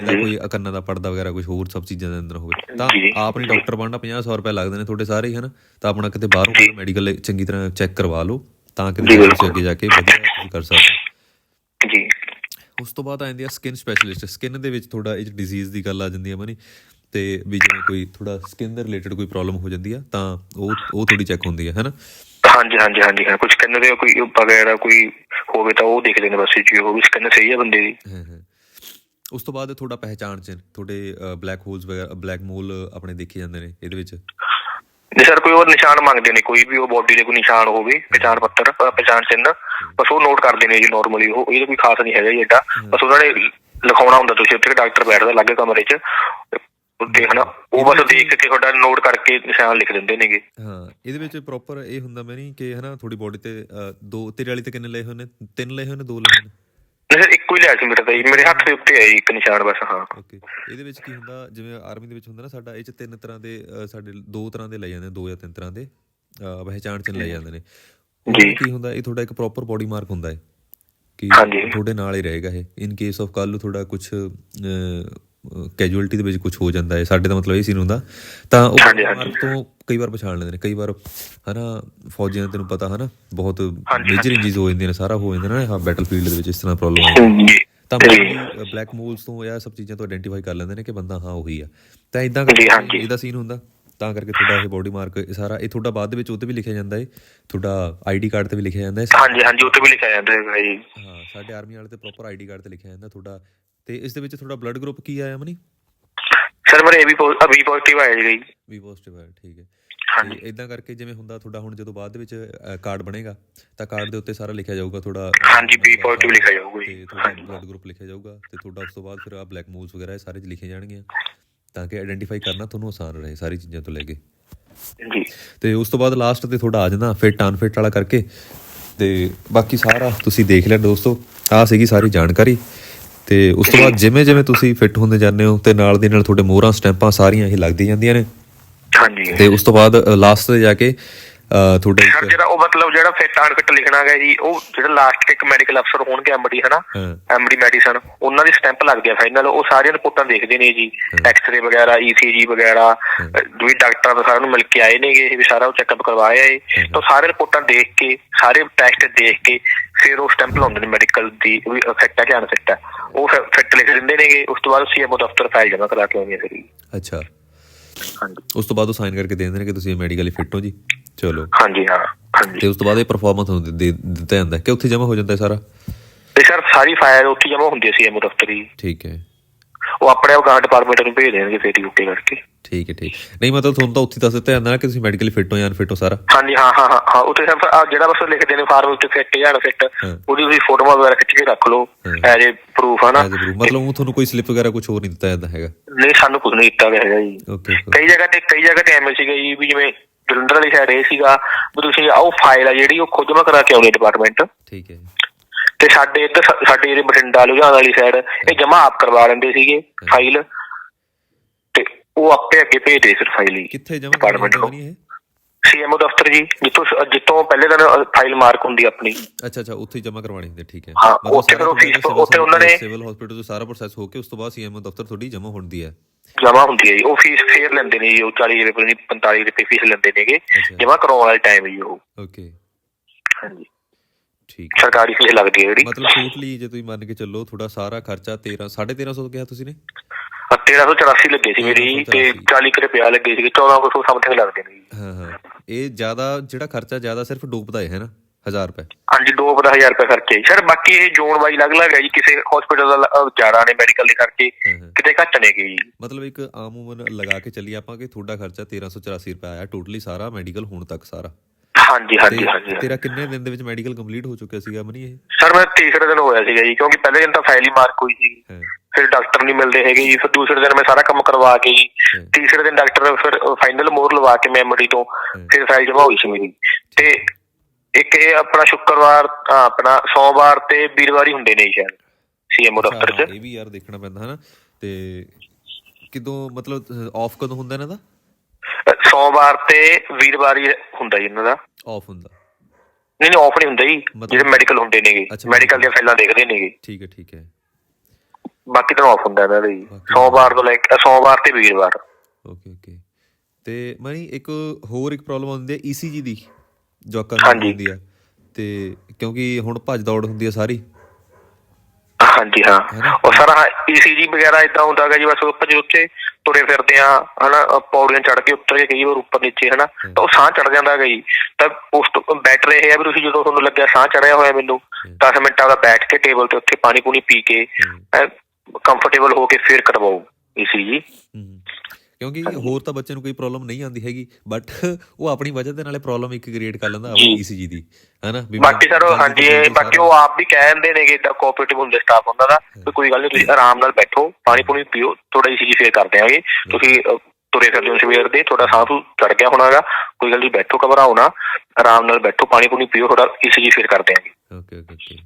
ਕੋਈ ਕੰਨਾਂ ਦਾ ਪਰਦਾ ਵਗੈਰਾ ਕੁਝ ਹੋਰ ਸਭ ਚੀਜ਼ਾਂ ਦੇ ਅੰਦਰ ਹੋਵੇ। ਤਾਂ। ਆਪ ਨਹੀਂ ਡਾਕਟਰ ਬਣਨਾ 50 ਰੁਪਏ ਲੱਗਦੇ ਨੇ ਤੁਹਾਡੇ ਸਾਰੇ ਹੀ ਹਨਾ? ਤਾਂ ਆਪਣਾ ਕਿਤੇ ਬਾਹਰੋਂ ਮੈਡੀਕਲ ਚੰਗੀ ਤਰ੍ਹਾਂ ਚੈੱਕ ਕਰਵਾ ਲਓ ਤਾਂ ਕਿ ਤੁਸੀਂ। ਅੱਗੇ ਜਾ ਕੇ ਵਧੀਆ ਕਰ ਸਕਦੇ ਜੀ। ਉਸ ਤੋਂ ਬਾਅਦ ਆ ਜਾਂਦੀ ਆ ਸਕਿਨ ਸਪੈਸ਼ਲਿਸਟ। ਸਕਿਨ ਦੇ ਵਿੱਚ ਥੋੜਾ ਇਹ ਡਿਜ਼ੀਜ਼ ਦੀ ਗੱਲ ਆ ਜਾਂਦੀ ਹੈ ਮਨੀ ਤੇ ਵੀ ਜਿਵੇਂ ਕੋਈ ਥੋੜਾ ਸਕਿਨ ਦੇ ਰਿਲੇਟਡ ਕੋਈ ਪ੍ਰੋਬਲਮ ਹੋ ਜਾਂਦੀ ਆ ਤਾਂ ਉਹ ਉਹ ਥੋੜੀ ਚੈੱਕ ਹੁੰਦੀ ਹੈ ਹਨਾ? ਹਾਂਜੀ ਹਾਂਜੀ ਹਾਂਜੀ ਹਾਂ ਕੁਝ ਕਹਿੰਦੇ ਦੇ ਕੋਈ ਵਗੈਰਾ ਕੋਈ ਹੋਵੇ ਤਾਂ ਉਹ ਦੇਖਦੇ ਨੇ ਬਸ ਜੀ ਉਹ ਵੀ ਸਕਿਨ ਸਹੀ ਹੈ ਬੰਦੇ ਦੀ। ਹਾਂ ਹਾਂ। ਉਸ ਤੋਂ ਬਾਅਦ ਤੁਹਾਡਾ ਪਹਿਚਾਣ ਚ ਤੁਹਾਡੇ ਬਲੈਕ ਹੋਲਸ ਵਗੈਰਾ ਬਲੈਕ ਮੋਲ ਆਪਣੇ ਦੇਖੇ ਜਾਂਦੇ ਨੇ ਇਹਦੇ ਵਿੱਚ? ਨਹੀਂ ਸਰ ਕੋਈ ਉਹ ਨਿਸ਼ਾਨ ਮੰਗਦੇ ਨੇ ਕੋਈ ਵੀ ਉਹ ਬੋਡੀ ਦੇ ਕੋਈ ਨਿਸ਼ਾਨ ਹੋਵੇ ਪਛਾਣ ਪੱਤਰ ਪਛਾਣ ਚਿੰਨ੍ਹ ਬਸ ਉਹ ਨੋਟ ਕਰਦੇ ਨੇ ਜੀ ਨਾਰਮਲੀ ਉਹ ਇਹਦਾ ਕੋਈ ਖਾਸ ਨਹੀਂ ਹੈਗਾ ਜੀ ਏਡਾ। ਬਸ ਉਹਨਾਂ ਨੇ ਲਿਖਾਉਣਾ ਹੁੰਦਾ ਤੁਸੀਂ ਉੱਥੇ ਡਾਕਟਰ ਬੈਠਦਾ ਅਲੱਗ ਕਮਰੇ 'ਚ ਉੱਤੇ ਹਨਾ ਉਹ ਬਸ ਦੇਖ ਕੇ ਤੁਹਾਡਾ ਨੋਟ ਕਰਕੇ ਨਿਸ਼ਾਨ ਲਿਖ ਦਿੰਦੇ ਨੇਗੇ। ਹਾਂ ਇਹਦੇ ਵਿੱਚ ਪ੍ਰੋਪਰ ਇਹ ਹੁੰਦਾ ਮੈਂ ਨਹੀਂ ਕਿ ਹਨਾ ਤੁਹਾਡੀ ਬੋਡੀ ਤੇ ਦੋ ਤੇਰੇ ਵਾਲੀ ਤੇ ਕਿੰਨੇ ਲਏ ਹੋਏ ਨੇ? ਤਿੰਨ ਲਏ ਹੋਏ ਨੇ ਦੋ ਲਏ ਨੇ? ਨਹੀਂ ਇੱਕੋ ਹੀ ਲਿਆ ਸੀ ਮੇਰੇ ਤਾਂ ਮੇਰੇ ਹੱਥ ਦੇ ਉੱਤੇ ਹੈ ਇੱਕ ਨਿਸ਼ਾਨ ਬਸ ਹਾਂ। ਓਕੇ ਇਹਦੇ ਵਿੱਚ ਕੀ ਹੁੰਦਾ ਜਿਵੇਂ ਆਰਮੀ ਦੇ ਵਿੱਚ ਹੁੰਦਾ ਨਾ ਸਾਡਾ ਇਹ ਚ ਤਿੰਨ ਤਰ੍ਹਾਂ ਦੇ ਸਾਡੇ ਦੋ ਤਰ੍ਹਾਂ ਦੇ ਲੈ ਜਾਂਦੇ ਦੋ ਜਾਂ ਤਿੰਨ ਤਰ੍ਹਾਂ ਦੇ ਪਹਿਚਾਣ ਚਿੰਨ੍ਹ ਲੈ ਜਾਂਦੇ ਨੇ। ਜੀ। ਕੀ ਹੁੰਦਾ ਇਹ ਤੁਹਾਡਾ ਇੱਕ ਪ੍ਰੋਪਰ ਬੋਡੀ ਮਾਰਕ ਹੁੰਦਾ ਹੈ। ਕਿ। ਤੁਹਾਡੇ ਨਾਲ ਹੀ ਰਹੇਗਾ ਇਹ ਇਨ ਕੇਸ ਆਫ ਕੱਲ ਨੂੰ ਤੁਹਾਡਾ ਕੁਝ ਕੈਜੂਅਲਟੀ ਦੇ ਵਿੱਚ ਕੁਝ ਹੋ ਜਾਂਦਾ ਹੈ। ਸਾਡੇ ਦਾ ਮਤਲਬ ਇਹ ਸੀ ਹੁੰਦਾ ਤਾਂ ਉਹ ਤੋਂ ਕਈ ਵਾਰ ਪਛਾਣ ਲੈਂਦੇ ਨੇ। ਕਈ ਵਾਰ ਹਨਾ ਫੌਜੀਆਂ ਤੈਨੂੰ ਪਤਾ ਹਨਾ ਬਹੁਤ ਮੇਜਰ ਇੰਜੀਜ਼ ਹੋ ਜਾਂਦੀਆਂ ਨੇ ਸਾਰਾ ਹੋ ਜਾਂਦਾ ਨਾ ਹਾਂ ਬੈਟਲਫੀਲਡ ਦੇ ਵਿੱਚ ਇਸ ਤਰ੍ਹਾਂ ਪ੍ਰੋਬਲਮ ਜੀ ਤਾਂ ਬਲੈਕ ਮੂਲਸ ਤੋਂ ਇਹ ਸਭ ਚੀਜ਼ਾਂ ਤੋਂ ਆਇਡੈਂਟੀਫਾਈ ਕਰ ਲੈਂਦੇ ਨੇ ਕਿ ਬੰਦਾ ਹਾਂ ਉਹੀ ਆ। ਤਾਂ ਇਦਾਂ ਹਾਂਜੀ। ਇਹਦਾ ਸੀਨ ਹੁੰਦਾ। ਤਾਂ ਕਰਕੇ ਤੁਹਾਡਾ ਇਹ ਬੋਡੀ ਮਾਰਕ ਇਹ ਸਾਰਾ ਇਹ ਤੁਹਾਡਾ ਬਾਅਦ ਦੇ ਵਿੱਚ ਉਹਤੇ ਵੀ ਲਿਖਿਆ ਜਾਂਦਾ ਹੈ ਤੁਹਾਡਾ ਆਈਡੀ ਕਾਰਡ ਤੇ ਵੀ ਲਿਖਿਆ ਜਾਂਦਾ ਹੈ ਹਾਂਜੀ ਹਾਂਜੀ ਉੱਥੇ ਵੀ ਲਿਖਿਆ ਜਾਂਦਾ ਹੈਗਾ ਜੀ। ਹਾਂ ਸਾਡੇ ਆਰਮੀ ਵਾਲੇ ਤੇ ਪ੍ਰੋਪਰ ਆਈਡੀ ਕਾਰਡ ਤੇ ਲਿਖਿਆ ਜਾਂਦਾ। ਤੁਹਾਡਾ ਤੇ ਇਸ ਦੇ ਵਿੱਚ ਤੁਹਾਡਾ ਬਲੱਡ ਗਰੁੱਪ ਕੀ ਆਇਆ ਮਨੀ? ਸਰ ਮੇਰੇ ਵੀ ਬੀ ਪੋਜ਼ਿਟਿਵ ਆਇਆ ਜੀ। ਵੀ ਪੋਜ਼ਿਟਿਵ ਹੈ ਠੀਕ ਹੈ। ਹਾਂਜੀ। ਇਦਾਂ ਕਰਕੇ ਜਿਵੇਂ ਹੁੰਦਾ ਤੁਹਾਡਾ ਹੁਣ ਜਦੋਂ ਬਾਅਦ ਦੇ ਵਿੱਚ ਕਾਰਡ ਬਣੇਗਾ ਤਾਂ ਕਾਰਡ ਦੇ ਉੱਤੇ ਸਾਰਾ ਲਿਖਿਆ ਜਾਊਗਾ ਤੁਹਾਡਾ ਹਾਂਜੀ ਬੀ ਪੋਜ਼ਿਟਿਵ ਲਿਖਿਆ ਜਾਊਗਾ ਜੀ। ਤੁਹਾਡਾ ਬਲੱਡ ਗਰੁੱਪ ਲਿਖਿਆ ਜਾਊਗਾ ਤੇ ਤੁਹਾਡਾ ਉਸ ਤੋਂ ਬਾਅਦ ਫਿਰ ਆ ਬਲੈਕ ਮੂਲਸ ਵਗੈਰਾ ਇਹ ਸਾਰੇ ਲਿਖੇ ਜਾਣਗੇ ਤਾਂ ਕਿ ਆਇਡੈਂਟੀਫਾਈ ਕਰਨਾ ਤੁਹਾਨੂੰ ਆਸਾਨ ਰਹੇ ਸਾਰੀ ਚੀਜ਼ਾਂ ਤੋਂ ਲੈ ਕੇ। ਜੀ। ਤੇ ਉਸ ਤੋਂ ਬਾਅਦ ਲਾਸਟ ਤੇ ਤੁਹਾਡਾ ਆ ਜਾਂਦਾ ਫਿਟ ਅਨਫਿਟ ਵਾਲਾ ਕਰਕੇ। ਤੇ ਬਾਕੀ ਸਾਰਾ ਤੁਸੀਂ ਦੇਖ ਲਿਆ ਦੋਸਤੋ ਆ ਸੀਗੀ ਸਾਰੀ ਜਾਣਕਾਰੀ। ਤੇ ਉਸ ਤੋਂ ਬਾਅਦ ਜਿਵੇਂ ਜਿਵੇਂ ਤੁਸੀਂ ਫਿੱਟ ਹੁੰਦੇ ਜਾਂਦੇ ਹੋ ਤੇ ਨਾਲ ਦੀ ਨਾਲ ਤੁਹਾਡੇ ਮੋਹਰਾਂ ਸਟੈਂਪਾਂ ਸਾਰੀਆਂ ਇਹ ਲੱਗਦੀਆਂ ਜਾਂਦੀਆਂ ਨੇ। ਹਾਂਜੀ ਤੇ ਉਸ ਤੋਂ ਬਾਅਦ ਲਾਸਟ ਤੇ ਜਾ ਕੇ ਤੁਹਾਡਾ ਇੱਕ ਜਿਹੜਾ ਉਹ ਮਤਲਬ ਜਿਹੜਾ ਫਿੱਟ ਆਨ ਫਿੱਟ ਲਿਖਣਾ ਹੈਗਾ ਜੀ ਉਹ ਜਿਹੜਾ ਲਾਸਟ ਇੱਕ ਮੈਡੀਕਲ ਅਫਸਰ ਹੋਣਗੇ ਐਮਡੀ ਹਨਾ? ਹਾਂ। ਐਮਡੀ ਮੈਡੀਸਨ ਉਹਨਾਂ ਦੀ ਸਟੈਂਪ ਲੱਗ ਗਿਆ ਫਾਈਨਲ ਉਹ ਸਾਰੀਆਂ ਰਿਪੋਰਟਾਂ ਦੇਖਦੇ ਨੇ ਜੀ। ਐਕਸ-ਰੇ ਵਗੈਰਾ ਈਸੀਜੀ ਵਗੈਰਾ ਵੀ ਡਾਕਟਰਾਂ ਤੋਂ ਸਾਰਿਆਂ ਨੂੰ ਮਿਲ ਕੇ ਆਏ ਨੇਗੇ ਇਹ ਵੀ ਸਾਰਾ ਉਹ ਚੈੱਕਅਪ ਕਰਵਾਇਆ ਏ ਤਾਂ ਸਾਰੇ ਰਿਪੋਰਟਾਂ ਦੇਖ ਕੇ ਸਾਰੇ ਟੈਸਟ ਦੇਖ ਕੇ ਫਿਰ ਉਹ ਸਟੈਂਪ ਲਾਉਂਦੇ ਨੇ ਮੈਡੀਕਲ ਦੀ ਵੀ ਹੈ ਕਿ ਅਨਫਿੱਟ ਹੈ। ਉਹ ਫਿੱਟ ਲਿਖ ਦਿੰਦੇ ਨੇਗੇ ਉਸ ਤੋਂ ਬਾਅਦ ਸੀਐਮਓ ਦਫ਼ਤਰ ਫਾਈਲ ਜਮ੍ਹਾਂ ਕਰਾ ਕੇ ਆਉਂਦੇ ਫਿਰ ਜੀ। ਅੱਛਾ। ਹਾਂਜੀ। ਉਸ ਤੋਂ ਬਾਅਦ ਉਹ ਸਾਈਨ ਕਰਕੇ ਦੇ ਦਿੰਦੇ ਨੇ ਕਿ ਤੁਸੀਂ ਮੈਡੀਕਲੀ ਫਿੱਟ ਹੋ ਜੀ। ਚਲੋ। ਹਾਂਜੀ ਹਾਂ ਹਾਂਜੀ। ਤੇ ਉਸ ਤੋਂ ਬਾਅਦ ਇਹ ਪਰਫਾਰਮੈਂਸ ਨੂੰ ਦੇ- ਦਿੱਤਾ ਜਾਂਦਾ ਕਿ ਉੱਥੇ ਜਮ੍ਹਾਂ ਹੋ ਜਾਂਦਾ ਸਾਰਾ? ਤੇ ਸਰ ਸਾਰੀ ਫਾਈਲ ਉੱਥੇ ਜਮ੍ਹਾਂ ਹੁੰਦੀ ਹੈ ਸੀਐਮਓ ਦਫ਼ਤਰ। ਠੀਕ ਹੈ। ਉਹ ਆਪਣੇ ਆਪ ਗਾਂ ਡਿਪਾਰਟਮੈਂਟ ਨੂੰ ਭੇਜ ਦੇਣਗੇ ਫਿਰ ਯੂਕੇ ਕਰਕੇ। ਠੀਕ ਹੈ ਠੀਕ। ਨਹੀਂ ਮਤਲਬ ਤੁਹਾਨੂੰ ਤਾਂ ਉੱਥੇ ਦੱਸ ਦਿੱਤਾ ਜਾਂਦਾ ਨਾ ਕਿ ਤੁਸੀਂ ਮੈਡੀਕਲੀ ਫਿੱਟ ਹੋ ਜਾਂ ਅਨਫਿਟ ਹੋ ਸਾਰਾ। ਹਾਂਜੀ ਹਾਂ ਹਾਂ ਹਾਂ ਉੱਥੇ ਆਹ ਜਿਹੜਾ ਬਸ ਲਿਖਦੇ ਨੇ ਫਾਰਮ ਉੱਤੇ ਫਿੱਟ ਜਾਂ ਫਿੱਟ। ਉਹਦੀ ਤੁਸੀਂ ਫੋਟੋਆਂ ਵਗੈਰਾ ਖਿੱਚ ਕੇ ਰੱਖ ਲਓ। ਐਜ਼ ਏ ਪ੍ਰੂਫ ਹੈ ਨਾ ਮਤਲਬ ਉਹ ਤੁਹਾਨੂੰ ਕੋਈ ਸਲਿੱਪ ਵਗੈਰਾ ਕੁਝ ਹੋਰ ਨਹੀਂ ਦਿੱਤਾ ਜਾਂਦਾ ਹੈਗਾ। ਨਹੀਂ ਸਾਨੂੰ ਕੁਝ ਨਹੀਂ ਦਿੱਤਾ ਗਿਆ ਹੈਗਾ ਜੀ। ਕਈ ਜਗ੍ਹਾ ਤੇ ਕਈ ਜਗ੍ਹਾ ਤੇ ਐਵੇਂ ਸੀਗਾ ਜੀ ਵੀ ਜਿਵੇਂ ਜਲੰਧਰ ਵਾਲੀ ਸਾਈਡ ਇਹ ਸੀਗਾ ਵੀ ਤੁਸੀਂ ਉਹ ਫਾਈਲ ਆ ਜਿਹੜੀ ਉਹ ਖੁਦ ਜਮ੍ਹਾਂ ਕਰਾ ਕੇ ਆਉਣੀ ਡਿਪਾਰਟਮੈਂਟ ਠੀਕ ਹੈ ਤੇ ਸਾਡੇ ਇੱਧਰ ਸਾਡੇ ਜਿਹੜੇ ਬਠਿੰਡਾ ਲੁਧਿਆਣਾ ਵਾਲੀ ਸਾਈਡ ਇਹ ਜਮ੍ਹਾਂ ਆਪ ਕਰਵਾ ਲੈਂਦੇ ਸੀਗੇ ਫਾਈਲ ਤੇ ਉਹ ਆਪੇ ਅੱਗੇ ਭੇਜਦੇ ਫਿਰ ਫਾਈਲ ਹੀ। ਕਿੱਥੇ ਜਮ੍ਹਾਂ ਡਿਪਾਰਟਮੈਂਟ ਨੂੰ ਸੀਐਮਓ ਦਫ਼ਤਰ ਜੀ ਜਿੱਥੋਂ ਜਿੱਥੋਂ ਪਹਿਲੇ ਦਿਨ ਫਾਈਲ ਮਾਰਕ ਹੁੰਦੀ ਆਪਣੀ। ਅੱਛਾ ਅੱਛਾ ਉੱਥੇ ਹੀ ਜਮ੍ਹਾਂ ਕਰਵਾਉਣੀ ਹੁੰਦੀ ਠੀਕ ਹੈ। ਹਾਂ, ਉੱਥੇ ਸਾਰਾ ਤੁਹਾਡਾ ਫੀਸ- ਉੱਥੇ ਉਹਨਾਂ ਨੇ- ਸਿਵਲ ਹਸਪੀਟਲ ਤੋਂ ਸਾਰਾ ਪ੍ਰੋਸੈਸ ਹੋ ਕੇ ਉਸ ਤੋਂ ਬਾਅਦ ਸੀਐਮਓ ਦਫ਼ਤਰ ਤੁਹਾਡੀ ਜਮ੍ਹਾਂ ਹੁੰਦੀ ਹੈ। ਜਮਾ ਹੁੰਦੀ ਹੈ ਜੀ। ਉਹ ਫੀਸ ਫੇਰ ਲੈਂਦੇ ਨੇ ਜੀ ਉਹ 40 ਰੁਪਏ ਨਹੀਂ 45 ਰੁਪਏ ਫੀਸ ਲੈਂਦੇ ਨੇਗੇ। ਜਮਾ ਕਰਾਉਣ ਵਾਲੇ ਟਾਈਮ ਜੀ ਉਹ। ਓਕੇ ਹਾਂਜੀ। ਠੀਕ। ਸਰਕਾਰੀ ਫੀਸ ਲੱਗਦੀ ਹੈ ਜਿਹੜੀ। ਮਤਲਬ ਟੋਟਲੀ ਜੇ ਤੁਸੀਂ ਮੰਨ ਕੇ ਚੱਲੋ ਤੁਹਾਡਾ ਸਾਰਾ ਖਰਚਾ 13 1350 ਕਿਹਾ ਤੁਸੀਂ ਨੇ? 1384 ਲੱਗੇ ਸੀ ਮੇਰੀ ਤੇ 40 ਕੁ ਰੁਪਏ ਲੱਗੇ ਸੀਗੇ 1400 ਸਮਥਿੰਗ ਲੱਗਦੇ ਨੇ ਹਾਂ ਹਾਂ। ਇਹ ਜ਼ਿਆਦਾ ਜਿਹੜਾ ਖਰਚਾ ਜ਼ਿਆਦਾ ਸਿਰਫ ਡੋਪ ਦਾ ਹੈ ਨਾ? 1000 ਰੁਪਏ। ਹਾਂਜੀ 2000 ਰੁਪਏ ਖਰਚੇ ਸਰ ਬਾਕੀ ਇਹ ਜ਼ੋਨ ਵਾਈ ਅਲੱਗ-ਅਲੱਗ ਹੈ ਜੀ। ਕਿਸੇ ਹਸਪੀਟਲ ਦਾ ਜ਼ਿਆਦਾ ਨੇ ਮੈਡੀਕਲ ਦੇ ਹਾਂ ਕਿਤੇ ਘੱਟ ਨੇਗੇ ਜੀ। ਮਤਲਬ ਇੱਕ ਆਮ ਉਮਰ ਲਗਾ ਕੇ ਚੱਲੀਏ ਆਪਾਂ ਕਿ ਤੁਹਾਡਾ ਖਰਚਾ 1384 ਰੁਪਏ ਆਇਆ ਟੋਟਲੀ ਸਾਰਾ ਮੈਡੀਕਲ ਹੁਣ ਤੱਕ ਸਾਰਾ। ਹਾਂਜੀ ਹਾਂਜੀ ਹਾਂਜੀ ਤੇਰਾ ਕਿੰਨੇ ਦਿਨ ਦੇ ਵਿੱਚ ਮੈਡੀਕਲ ਕੰਪਲੀਟ ਹੋ ਚੁੱਕਿਆ ਸੀਗਾ ਮਨੀ ਇਹ? ਸਰ ਮੈਂ ਤੀਸਰੇ ਦਿਨ ਹੋਇਆ ਸੀਗਾ ਜੀ ਕਿਉਂਕਿ ਪਹਿਲੇ ਦਿਨ ਤਾਂ ਫਾਈਲ ਹੀ ਮਾਰਕ ਹੋਈ ਸੀ। ਫਿਰ ਡਾਕਟਰ ਨਹੀਂ ਮਿਲਦੇ ਹੈਗੇ ਜੀ। ਫਿਰ ਦੂਸਰੇ ਦਿਨ ਮੈਂ ਸਾਰਾ ਕੰਮ ਕਰਵਾ ਕੇ ਜੀ। ਤੀਸਰੇ ਦਿਨ ਡਾਕਟਰ ਫਿਰ ਫਾਈਨਲ ਮੋਹਰ ਲਵਾ ਕੇ ਮੈਮਰੀ ਤੋਂ ਫਿਰ ਫਾਈਲ ਜਮਾ ਹੋਈ ਸੀ ਮੇਰੀ। ਤੇ ਇੱਕ ਇਹ ਆਪਣਾ ਸ਼ੁੱਕਰਵਾਰ ਆਪਣਾ ਸੋਮਵਾਰ ਤੇ ਵੀਰਵਾਰ ਹੀ ਹੁੰਦੇ ਨੇ ਸ਼ਾਇਦ ਸੀਐਮਓ ਦਫ਼ਤਰ 'ਚ। ਇਹ ਵੀ ਯਾਰ ਦੇਖਣਾ ਪੈਂਦਾ ਹਨਾ? ਤੇ ਕਿਦੋਂ ਮਤਲਬ ਆਫ ਕਦੋਂ ਹੁੰਦਾ ਇਹਨਾਂ ਦਾ? ਸੋਮਵਾਰ ਤੇ ਵੀਰਵਾਰ ਹੀ ਹੁੰਦਾ ਜੀ ਇਹਨਾਂ ਦਾ। ਆਫ ਹੁੰਦਾ। ਨਹੀਂ ਨਹੀਂ ਆਫ ਨਹੀਂ ਹੁੰਦਾ ਜੀ ਜਿਹੜੇ ਮੈਡੀਕਲ ਹੁੰਦੇ ਨੇਗੇ ਮੈਡੀਕਲ ਦੀਆਂ ਫਾਈਲਾਂ ਦੇਖਦੇ ਨੇਗੇ। ਠੀਕ ਹੈ ਠੀਕ ਹੈ। ਬਾਕੀ ਤਾਂ ਆਫ ਹੁੰਦਾ ਇਹਨਾਂ ਦਾ ਜੀ। ਸੋਮਵਾਰ ਤੋਂ ਲੈ ਕੇ ਸੋਮਵਾਰ ਤੇ ਵੀਰਵਾਰ। Okay okay. ਤੇ ਮਨੀ ਇੱਕ ਹੋਰ ਇੱਕ ਪ੍ਰੋਬਲਮ ਆਉਂਦੀ ਹੈ ਈਸੀਜੀ ਦੀ। ਜੋ ਅੱਖਾਂ ਨੂੰ। ਹੁੰਦੀ ਆ। ਤੇ ਕਿਉਂਕਿ ਹੁਣ ਭੱਜ ਦੌੜ ਹੁੰਦੀ ਹੈ ਸਾਰੀ। ਹਾਂਜੀ ਹਾਂ? ਉਹ ਸਾਰਾ ਈਸੀਜੀ ਵਗੈਰਾ ਇਦਾਂ ਹੁੰਦਾ ਹੈਗਾ ਜੀ ਬਸ ਜਦੋਂ ਉੱਤੇ ਤੁਰੇ ਫਿਰਦੇ ਆ ਹਨਾ ਪੌੜੀਆਂ ਚੜ ਕੇ ਉੱਤਰ ਕੇ ਕਈ ਵਾਰ ਉੱਪਰ ਨੀਚੇ ਹਨਾ। ਤਾਂ ਉਹ ਸਾਹ ਚੜ ਜਾਂਦਾ ਹੈਗਾ ਜੀ। ਤਾਂ ਉਸ ਤੋਂ ਬੈਟਰ ਇਹ ਹੈ ਵੀ ਤੁਸੀਂ ਜਦੋਂ ਤੁਹਾਨੂੰ ਲੱਗਿਆ ਸਾਹ ਚੜਿਆ ਹੋਇਆ ਮੈਨੂੰ 10 ਮਿੰਟਾਂ ਦਾ ਬੈਠ ਕੇ ਟੇਬਲ ਤੇ ਉੱਥੇ ਪਾਣੀ ਪੂਣੀ ਪੀ ਕੇ ਕੰਫਰਟੇਬਲ ਹੋ ਕੇ ਫਿਰ ਕਰਵਾਓ ਈਸੀਜੀ। ਕਿਉਂਕਿ ਹੋਰ ਤਾਂ ਬੱਚੇ ਨੂੰ ਕੋਈ ਪ੍ਰੋਬਲਮ ਨਹੀਂ ਆਉਂਦੀ ਹੈਗੀ ਬਟ ਉਹ ਆਪਣੀ ਵਜ੍ਹਾ ਦੇ ਨਾਲੇ ਪ੍ਰੋਬਲਮ ਇੱਕ ਕ੍ਰੀਏਟ ਕਰ ਲੈਂਦਾ ਆਪਣੀ ਈਸੀਜੀ ਦੀ ਹੈਨਾ? ਬਾਕੀ ਸਰ ਹਾਂਜੀ ਬਾਕੀ ਉਹ ਆਪ ਵੀ ਕਹਿ ਦਿੰਦੇ ਨੇਗੇ ਇਦਾਂ ਕੋਆਪਰੇਟਿਵ ਹੁੰਦੇ ਸਟਾਫ ਉਹਨਾਂ ਦਾ ਕੋਈ ਗੱਲ ਨਹੀਂ ਤੁਸੀਂ ਆਰਾਮ ਨਾਲ ਬੈਠੋ ਪਾਣੀ ਪੂਣੀ ਪੀਓ ਥੋੜਾ ਈਸੀਜੀ ਫੇਰ ਕਰ ਦਿਆਂਗੇ ਤੁਸੀਂ ਤੁਰੇ ਫਿਰਦੇ ਹੋ ਸਵੇਰ ਦੇ ਥੋੜਾ ਸਾਹ ਚੜ ਗਿਆ ਹੋਣਾਗਾ ਕੋਈ ਗੱਲ ਨਹੀਂ ਬੈਠੋ ਘਬਰਾਓ ਨਾ ਆਰਾਮ ਨਾਲ ਬੈਠੋ ਪਾਣੀ ਪੂਣੀ ਪੀਓ ਥੋੜਾ ਈਸੀਜੀ ਫੇਰ ਕਰ ਦਿਆਂਗੇ। Okay okay.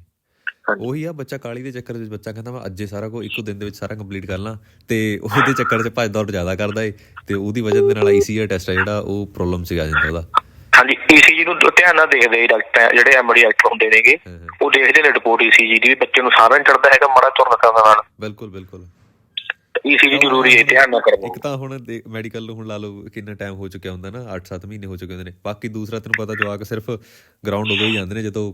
ਉਹੀ ਆ ਬੱਚਾ ਕਾਲੀ ਦੇ ਚੱਕਰ ਵਿੱਚ ਬੱਚਾ ਕਹਿੰਦਾ ਮੈਂ ਅੱਜੇ ਸਾਰਾ ਕੋ ਇੱਕੋ ਦਿਨ ਦੇ ਵਿੱਚ ਸਾਰਾ ਕੰਪਲੀਟ ਕਰ ਲਾਂ ਤੇ ਉਹਦੇ ਚੱਕਰ 'ਚ ਭੱਜ ਦੌੜ ਜ਼ਿਆਦਾ ਕਰਦਾ ਏ ਤੇ ਉਹਦੀ ਵਜ੍ਹਾ ਦੇ ਨਾਲ ਆਈਸੀਆਰ ਟੈਸਟ ਆ ਜਿਹੜਾ ਉਹ ਪ੍ਰੋਬਲਮ ਸੀ ਆ ਜਾਂਦਾ ਉਹਦਾ। ਹਾਂਜੀ ਈਸੀਜੀ ਨੂੰ ਧਿਆਨ ਨਾਲ ਦੇਖਦੇ ਡਾਕਟਰ ਜਿਹੜੇ ਐਮਡੀ ਡਾਕਟਰ ਹੁੰਦੇ ਨੇਗੇ। ਉਹ ਦੇਖਦੇ ਨੇ ਰਿਪੋਰਟ ਈਸੀਜੀ ਦੀ ਵੀ ਬੱਚੇ ਨੂੰ ਨਹੀਂ ਚੜਦਾ ਹੈਗਾ ਮਾੜਾ ਤੁਰਨ ਕਰਨ ਨਾਲ। ਬਿਲਕੁਲ ਬਿਲਕੁਲ। ਈਸੀਜੀ ਜ਼ਰੂਰੀ ਹੈ ਧਿਆਨ ਨਾਲ ਕਰਵਾਓ ਇੱਕ ਤਾਂ ਹੁਣ ਮੈਡੀਕਲ ਨੂੰ ਹੁਣ ਲਾ ਲਓ ਕਿੰਨਾ ਟਾਈਮ ਹੋ ਚੁੱਕਿਆ ਹੁੰਦਾ ਨਾ 8-7 ਮਹੀਨੇ ਹੋ ਚੁੱਕੇ ਹੁੰਦੇ ਨੇ। ਬਾਕੀ ਦੂਸਰਾ ਤੈਨੂੰ ਪਤਾ ਜਵਾਕ ਸਿਰਫ ਗਰਾਊਂਡ ਹੋ ਗਏ ਹੀ ਜਾਂਦੇ ਨੇ ਜਦੋਂ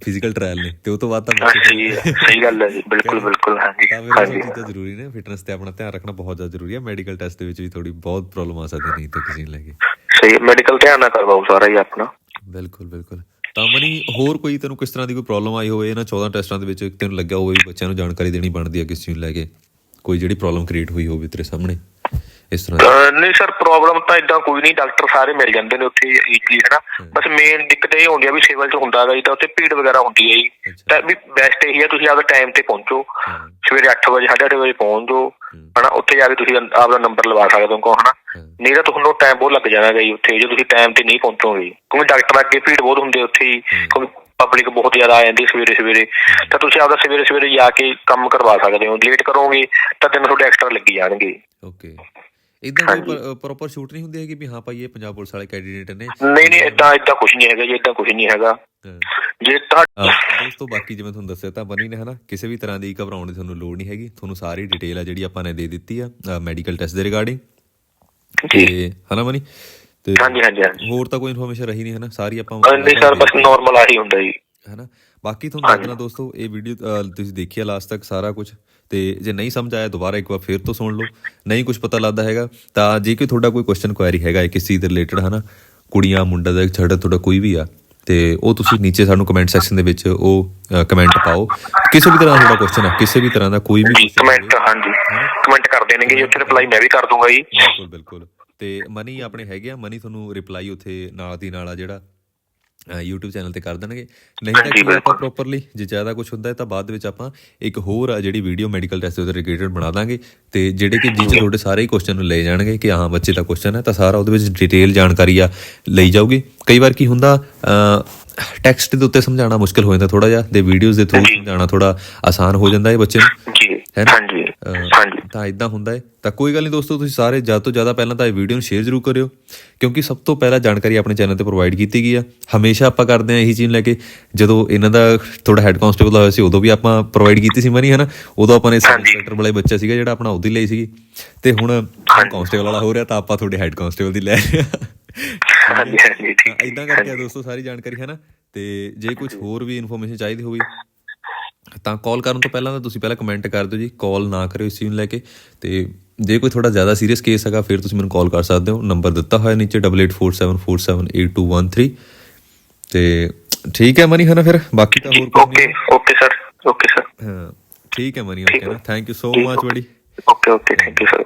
ਫਿਜ਼ੀਕਲ ਟ੍ਰਾਇਲ ਨੇ ਤੇ ਉਹ ਤੋਂ ਬਾਅਦ ਤਾਂ ਸਹੀ ਸਹੀ ਗੱਲ ਹੈ ਜੀ ਬਿਲਕੁਲ ਬਿਲਕੁਲ ਹਾਂਜੀ ਤਾਂ ਹਾਂਜੀ। ਚੀਜ਼ਾਂ ਜ਼ਰੂਰੀ ਨੇ ਫਿਟਨੈਸ ਤੇ ਆਪਣਾ ਧਿਆਨ ਰੱਖਣਾ ਬਹੁਤ ਜ਼ਿਆਦਾ ਜ਼ਰੂਰੀ ਹੈ ਮੈਡੀਕਲ ਟੈਸਟ ਦੇ ਵਿੱਚ ਵੀ ਥੋੜੀ ਬਹੁਤ ਪ੍ਰੋਬਲਮ ਆ ਸਕਦੀ ਨਹੀਂ ਤਾਂ ਕਿਸੇ ਨੂੰ ਲੈ ਕੇ। ਸਹੀ ਮੈਡੀਕਲ ਧਿਆਨ ਨਾਲ ਕਰਵਾਓ ਸਾਰਾ ਹੀ ਆਪਣਾ। ਬਿਲਕੁਲ ਬਿਲਕੁਲ। ਤਾਂ ਮਨੀ ਹੋਰ ਕੋਈ ਤੈਨੂੰ ਕਿਸ ਤਰ੍ਹਾਂ ਦੀ ਕੋਈ ਪ੍ਰੋਬਲਮ ਆਈ ਹੋਵੇ ਇਹਨਾਂ 14 ਟੈਸਟਾਂ ਦੇ ਵਿੱਚ ਤੈਨੂੰ ਲੱਗਿਆ ਹੋਵੇ ਵੀ ਬੱਚਿਆਂ ਨੂੰ ਜਾਣਕਾਰੀ ਦੇਣੀ ਬਣਦੀ ਹੈ ਕਿਸ ਚੀਜ਼ ਨੂੰ ਲੈ ਕੇ ਕੋਈ ਜਿਹੜੀ ਪ੍ਰੋਬਲਮ ਕ੍ਰੀਏਟ ਹੋਈ ਹੋਵੇ ਤੇਰੇ ਸਾਹਮਣੇ? ਇਸ ਤਰ੍ਹਾਂ? ਅਹ ਨਹੀਂ ਸਰ ਪ੍ਰੋਬਲਮ ਤਾਂ ਇਦਾਂ ਕੋਈ ਨਹੀਂ ਡਾਕਟਰ ਸਾਰੇ ਮਿਲ ਜਾਂਦੇ ਨੇ ਉੱਥੇ ਈਜ਼ਲੀ ਹੈ। ਨਾ ਬਸ ਮੇਨ ਦਿੱਕਤ ਇਹ ਹੁੰਦੀ ਆ ਵੀ ਸਿਵਲ ਚ ਹੁੰਦਾ ਜੀ ਤਾਂ ਉੱਥੇ ਭੀੜ ਵਗੈਰਾ ਹੁੰਦੀ ਹੈ ਜੀ। ਅੱਛਾ। ਤਾਂ ਵੀ ਬੈਸਟ ਇਹੀ ਆ ਤੁਸੀਂ ਆਪਦਾ ਟਾਈਮ ਤੇ ਪਹੁੰਚੋ। ਹਾਂ, ਸਵੇਰੇ 8 ਵਜੇ 8:30 ਵਜੇ ਪਹੁੰਚ ਜਾਓ। ਹੂੰ, ਹਨਾ ਉੱਥੇ ਜਾ ਕੇ ਤੁਸੀਂ ਆਪਦਾ ਨੰਬਰ ਲਵਾ ਸਕਦੇ ਹੋ ਕੋ ਹਨਾ? ਹਾਂ, ਨਹੀਂ ਤਾਂ ਤੁਹਾਨੂੰ ਟਾਈਮ ਬਹੁਤ ਲੱਗ ਜਾਣਾ ਜੀ ਉੱਥੇ ਜੇ ਤੁਸੀਂ ਟਾਈਮ ਤੇ ਨਹੀਂ ਪਹੁੰਚੋਗੇ। ਕਿਉਂਕਿ ਡਾਕਟਰ ਅੱਗੇ ਭੀੜ ਬਹੁਤ ਹੁੰਦੀ ਹੈ ਉੱਥੇ ਹੀ। ਕਿਉਂਕਿ ਪਬਲਿਕ ਬਹੁਤ ਜ਼ਿਆਦਾ ਆ ਜਾਂਦੀ ਸਵੇਰੇ ਸਵੇਰੇ। ਤਾਂ ਤੁਸੀਂ ਆਪਦਾ ਸਵੇਰੇ ਸਵੇਰੇ ਜਾ ਕੇ ਕੰਮ ਕਰਵਾ ਸਕਦੇ ਹੋ। ਲੇਟ ਕਰੋਗੇ ਤਾਂ ਦਿਨ ਤੁਹਾਡੇ ਐਕਸਟਰਾ ਲੱਗੀ ਜਾਣਗੇ। ਓਕੇ ਇਦਾਂ ਕੋਈ ਪ੍ਰੋਪਰ ਸ਼ੂਟ ਨਹੀਂ ਹੁੰਦੀ ਹੈਗੀ ਵੀ ਹਾਂ ਭਾਈ ਇਹ ਪੰਜਾਬ ਪੁਲਿਸ ਵਾਲੇ ਕੈਂਡੀਡੇਟ ਨੇ। ਨਹੀਂ ਨਹੀਂ ਇਦਾਂ ਇਦਾਂ ਕੁਝ ਨਹੀਂ ਹੈਗਾ ਜੀ ਇਦਾਂ ਕੁਝ ਨਹੀਂ ਹੈਗਾ। ਜੇ ਤਾਂ ਦੋਸਤੋ ਬਾਕੀ ਜਿਵੇਂ ਤੁਹਾਨੂੰ ਦੱਸਿਆ ਤਾਂ ਬਣੀ ਨੇ ਹਨਾ? ਕਿਸੇ ਵੀ ਤਰ੍ਹਾਂ ਦੀ ਘਬਰਾਉਣ ਦੀ ਤੁਹਾਨੂੰ ਲੋੜ ਨਹੀਂ ਹੈਗੀ। ਤੁਹਾਨੂੰ ਸਾਰੀ ਡਿਟੇਲ ਆ ਜਿਹੜੀ ਆਪਾਂ ਨੇ ਦੇ ਦਿੱਤੀ ਆ ਮੈਡੀਕਲ ਟੈਸਟ ਦੇ ਰਿਗਾਰਡਿੰਗ ਜੀ। ਤੇ ਹਨਾ ਬਣੀ? ਤੇ ਹਾਂਜੀ ਹਾਂਜੀ ਹੋਰ ਤਾਂ ਕੋਈ ਇਨਫੋਰਮੇਸ਼ਨ ਰਹੀ ਨਹੀਂ ਹਨਾ? ਸਾਰੀ ਆਪਾਂ ਨਹੀਂ ਸਰ ਬਸ ਨਾਰਮਲ ਆਹੀ ਹੁੰਦਾ ਜੀ। ਹਨਾ? ਬਾਕੀ ਤੁਹਾਨੂੰ ਦੱਸਣਾ ਦੋਸਤੋ ਇਹ ਵੀਡੀਓ ਤੁਸੀਂ ਦੇਖਿਆ ਲਾਸਟ ਤੱਕ ਸਾਰਾ ਕੁਝ ਤੇ ਜੇ ਨਹੀਂ ਸਮਝ ਆਇਆ ਦੁਬਾਰਾ ਇੱਕ ਵਾਰ ਫੇਰ ਤੋਂ ਸੁਣ ਲਓ। ਨਹੀਂ ਕੁਝ ਪਤਾ ਲੱਗਦਾ ਹੈਗਾ ਤਾਂ ਜੇ ਕੋਈ ਤੁਹਾਡਾ ਕੋਈ ਕੁਐਸਚਨ ਕੁਐਰੀ ਹੈਗਾ ਕਿਸੇ ਚੀਜ਼ ਦੇ ਰਿਲੇਟਡ ਹਨਾ? ਕੁੜੀਆਂ ਮੁੰਡਾ ਦਾ ਛੜਾ ਤੁਹਾਡਾ ਕੋਈ ਵੀ ਆ ਤੇ ਉਹ ਤੁਸੀਂ ਨੀਚੇ ਸਾਨੂੰ ਕਮੈਂਟ ਸੈਕਸ਼ਨ ਦੇ ਵਿੱਚ ਉਹ ਕਮੈਂਟ ਪਾਓ। ਕਿਸੇ ਵੀ ਤਰ੍ਹਾਂ ਦਾ ਤੁਹਾਡਾ ਕੁਐਸਚਨ ਹੈ ਕਿਸੇ ਵੀ ਤਰ੍ਹਾਂ ਦਾ ਕੋਈ ਵੀ ਕਮੈਂਟ ਹਾਂਜੀ। ਕਮੈਂਟ ਕਰ ਦੇਣਗੇ ਜੀ ਉੱਥੇ ਰਿਪਲਾਈ ਮੈਂ ਵੀ ਕਰ ਦੂੰਗਾ ਜੀ। ਬਿਲਕੁਲ ਬਿਲਕੁਲ। ਤੇ ਮਨੀ ਆਪਣੇ ਹੈਗੇ ਆ ਮਨੀ ਤੁਹਾਨੂੰ ਰਿਪਲਾਈ ਉੱਥੇ ਨਾਲ ਦੀ ਨਾਲ ਆ ਜਿਹੜਾ YouTube ਚੈਨਲ ਤੇ ਕਰ ਦੇਣਗੇ। ਨਹੀਂ ਤਾਂ ਕੀ ਆਪਾਂ। ਪ੍ਰੋਪਰਲੀ ਜੇ ਜ਼ਿਆਦਾ ਕੁਝ ਹੁੰਦਾ ਹੈ ਤਾਂ ਬਾਅਦ ਵਿੱਚ ਆਪਾਂ ਇੱਕ ਹੋਰ ਆ ਜਿਹੜੀ ਵੀਡੀਓ ਮੈਡੀਕਲ ਟੈਸਟ ਦੇ ਰਿਲੇਟਡ ਬਣਾ ਦਾਂਗੇ। ਤੇ ਜਿਹੜੇ ਕਿ ਜਿੱਥੇ ਤੁਹਾਡੇ ਸਾਰੇ ਹੀ ਕੁਐਸਚਨ ਨੂੰ ਲੈ ਜਾਣਗੇ ਕਿ ਹਾਂ ਬੱਚੇ ਦਾ ਕੁਐਸਚਨ ਹੈ ਤਾਂ ਸਾਰਾ ਉਹਦੇ ਵਿੱਚ ਡਿਟੇਲ ਜਾਣਕਾਰੀ ਆ ਲਈ ਜਾਊਗੀ। ਕਈ ਵਾਰ ਕੀ ਹੁੰਦਾ ਟੈਕਸਟ ਦੇ ਉੱਤੇ ਸਮਝਾਉਣਾ ਮੁਸ਼ਕਲ ਹੋ ਜਾਂਦਾ ਥੋੜਾ ਜਿਹਾ ਤੇ ਵੀਡੀਓਜ਼ ਦੇ ਥਰੂ ਸਮਝਾਉਣਾ ਥੋੜਾ ਆਸਾਨ ਹੋ ਜਾਂਦਾ ਹੈ ਬੱਚੇ ਨੂੰ। ਜੀ। ਹਾਂਜੀ। ਤਾਂ ਇਦਾਂ ਹੁੰਦਾ ਹੈ। ਤਾਂ ਕੋਈ ਗੱਲ ਨਹੀਂ ਦੋਸਤੋ ਤੁਸੀਂ ਸਾਰੇ ਜ਼ਿਆਦਾ ਤੋਂ ਜ਼ਿਆਦਾ ਪਹਿਲਾਂ ਤਾਂ ਇਹ ਵੀਡੀਓ ਨੂੰ ਸ਼ੇਅਰ ਜ਼ਰੂਰ ਕਰਿਓ ਕਿਉਂਕਿ ਸਭ ਤੋਂ ਪਹਿਲਾਂ ਜਾਣਕਾਰੀ ਆਪਣੇ ਚੈਨਲ ਤੇ ਪ੍ਰੋਵਾਈਡ ਕੀਤੀ ਗਈ ਆ। ਹਮੇਸ਼ਾ ਆਪਾਂ ਕਰਦੇ ਆ ਇਹੀ ਚੀਜ਼ ਲੈ ਕੇ। ਜਦੋਂ ਇਹਨਾਂ ਦਾ ਥੋੜਾ ਹੈੱਡ ਕਾਂਸਟੇਬਲ ਹੋਇਆ ਸੀ ਉਦੋਂ ਵੀ ਆਪਾਂ ਪ੍ਰੋਵਾਈਡ ਕੀਤੀ ਸੀ ਮਨੀ ਹਨਾ? ਉਦੋਂ ਆਪਾਂ ਨੇ ਸਬ। ਇੰਸਪੈਕਟਰ ਵਾਲਾ ਬੱਚਾ ਸੀਗਾ ਜਿਹੜਾ ਆਪਣਾ ਉਹਦੀ ਲਈ ਸੀਗੀ। ਤੇ ਹੁਣ ਕਾਂਸਟੇਬਲ ਵਾਲਾ ਹੋ ਰਿਹਾ ਤਾਂ ਆਪਾਂ ਤੁਹਾਡੇ ਹੈੱਡ ਕਾਂਸਟੇਬਲ ਦੀ ਲੈ ਰਹੇ ਆ ਹਾਂਜੀ ਹਾਂਜੀ ਠੀਕ ਹੈ ਇਦਾਂ ਕਰਕੇ ਆ ਦੋਸਤੋ ਸਾਰੀ ਜਾਣਕਾਰੀ ਹੈ ਨਾ ਤੇ ਜੇ ਕੁਝ ਹੋਰ ਵੀ ਇਨਫੋਰਮੇਸ਼ਨ ਚਾਹੀਦੀ ਹੋਵੇ ਤਾਂ ਕਾਲ ਕਰਨ ਤੋਂ ਪਹਿਲਾਂ ਤਾਂ ਤੁਸੀਂ ਪਹਿਲਾਂ ਕਮੈਂਟ ਕਰ ਦਿਓ ਜੀ ਕਾਲ ਨਾ ਕਰਿਓ ਇਸ ਚੀਜ਼ ਨੂੰ ਲੈ ਕੇ। ਤੇ ਜੇ ਕੋਈ ਥੋੜਾ ਜ਼ਿਆਦਾ ਸੀਰੀਅਸ ਕੇਸ ਹੈਗਾ ਫਿਰ ਤੁਸੀਂ ਮੈਨੂੰ ਕਾਲ ਕਰ ਸਕਦੇ ਹੋ। ਨੰਬਰ ਦਿੱਤਾ ਹੋਇਆ ਨੀਚੇ 8847478213 ਤੇ ਠੀਕ ਹੈ ਮਨੀ ਹੈ ਨਾ ਫਿਰ? ਬਾਕੀ ਤਾਂ ਹੋਰ ਕੋਈ okay okay sir okay sir ਹਾਂ ਠੀਕ ਹੈ ਮਨੀ ਓਕੇ ਨਾ? ਥੈਂਕ ਯੂ ਸੋ ਮਚ ਬੜੀ okay okay thank you sir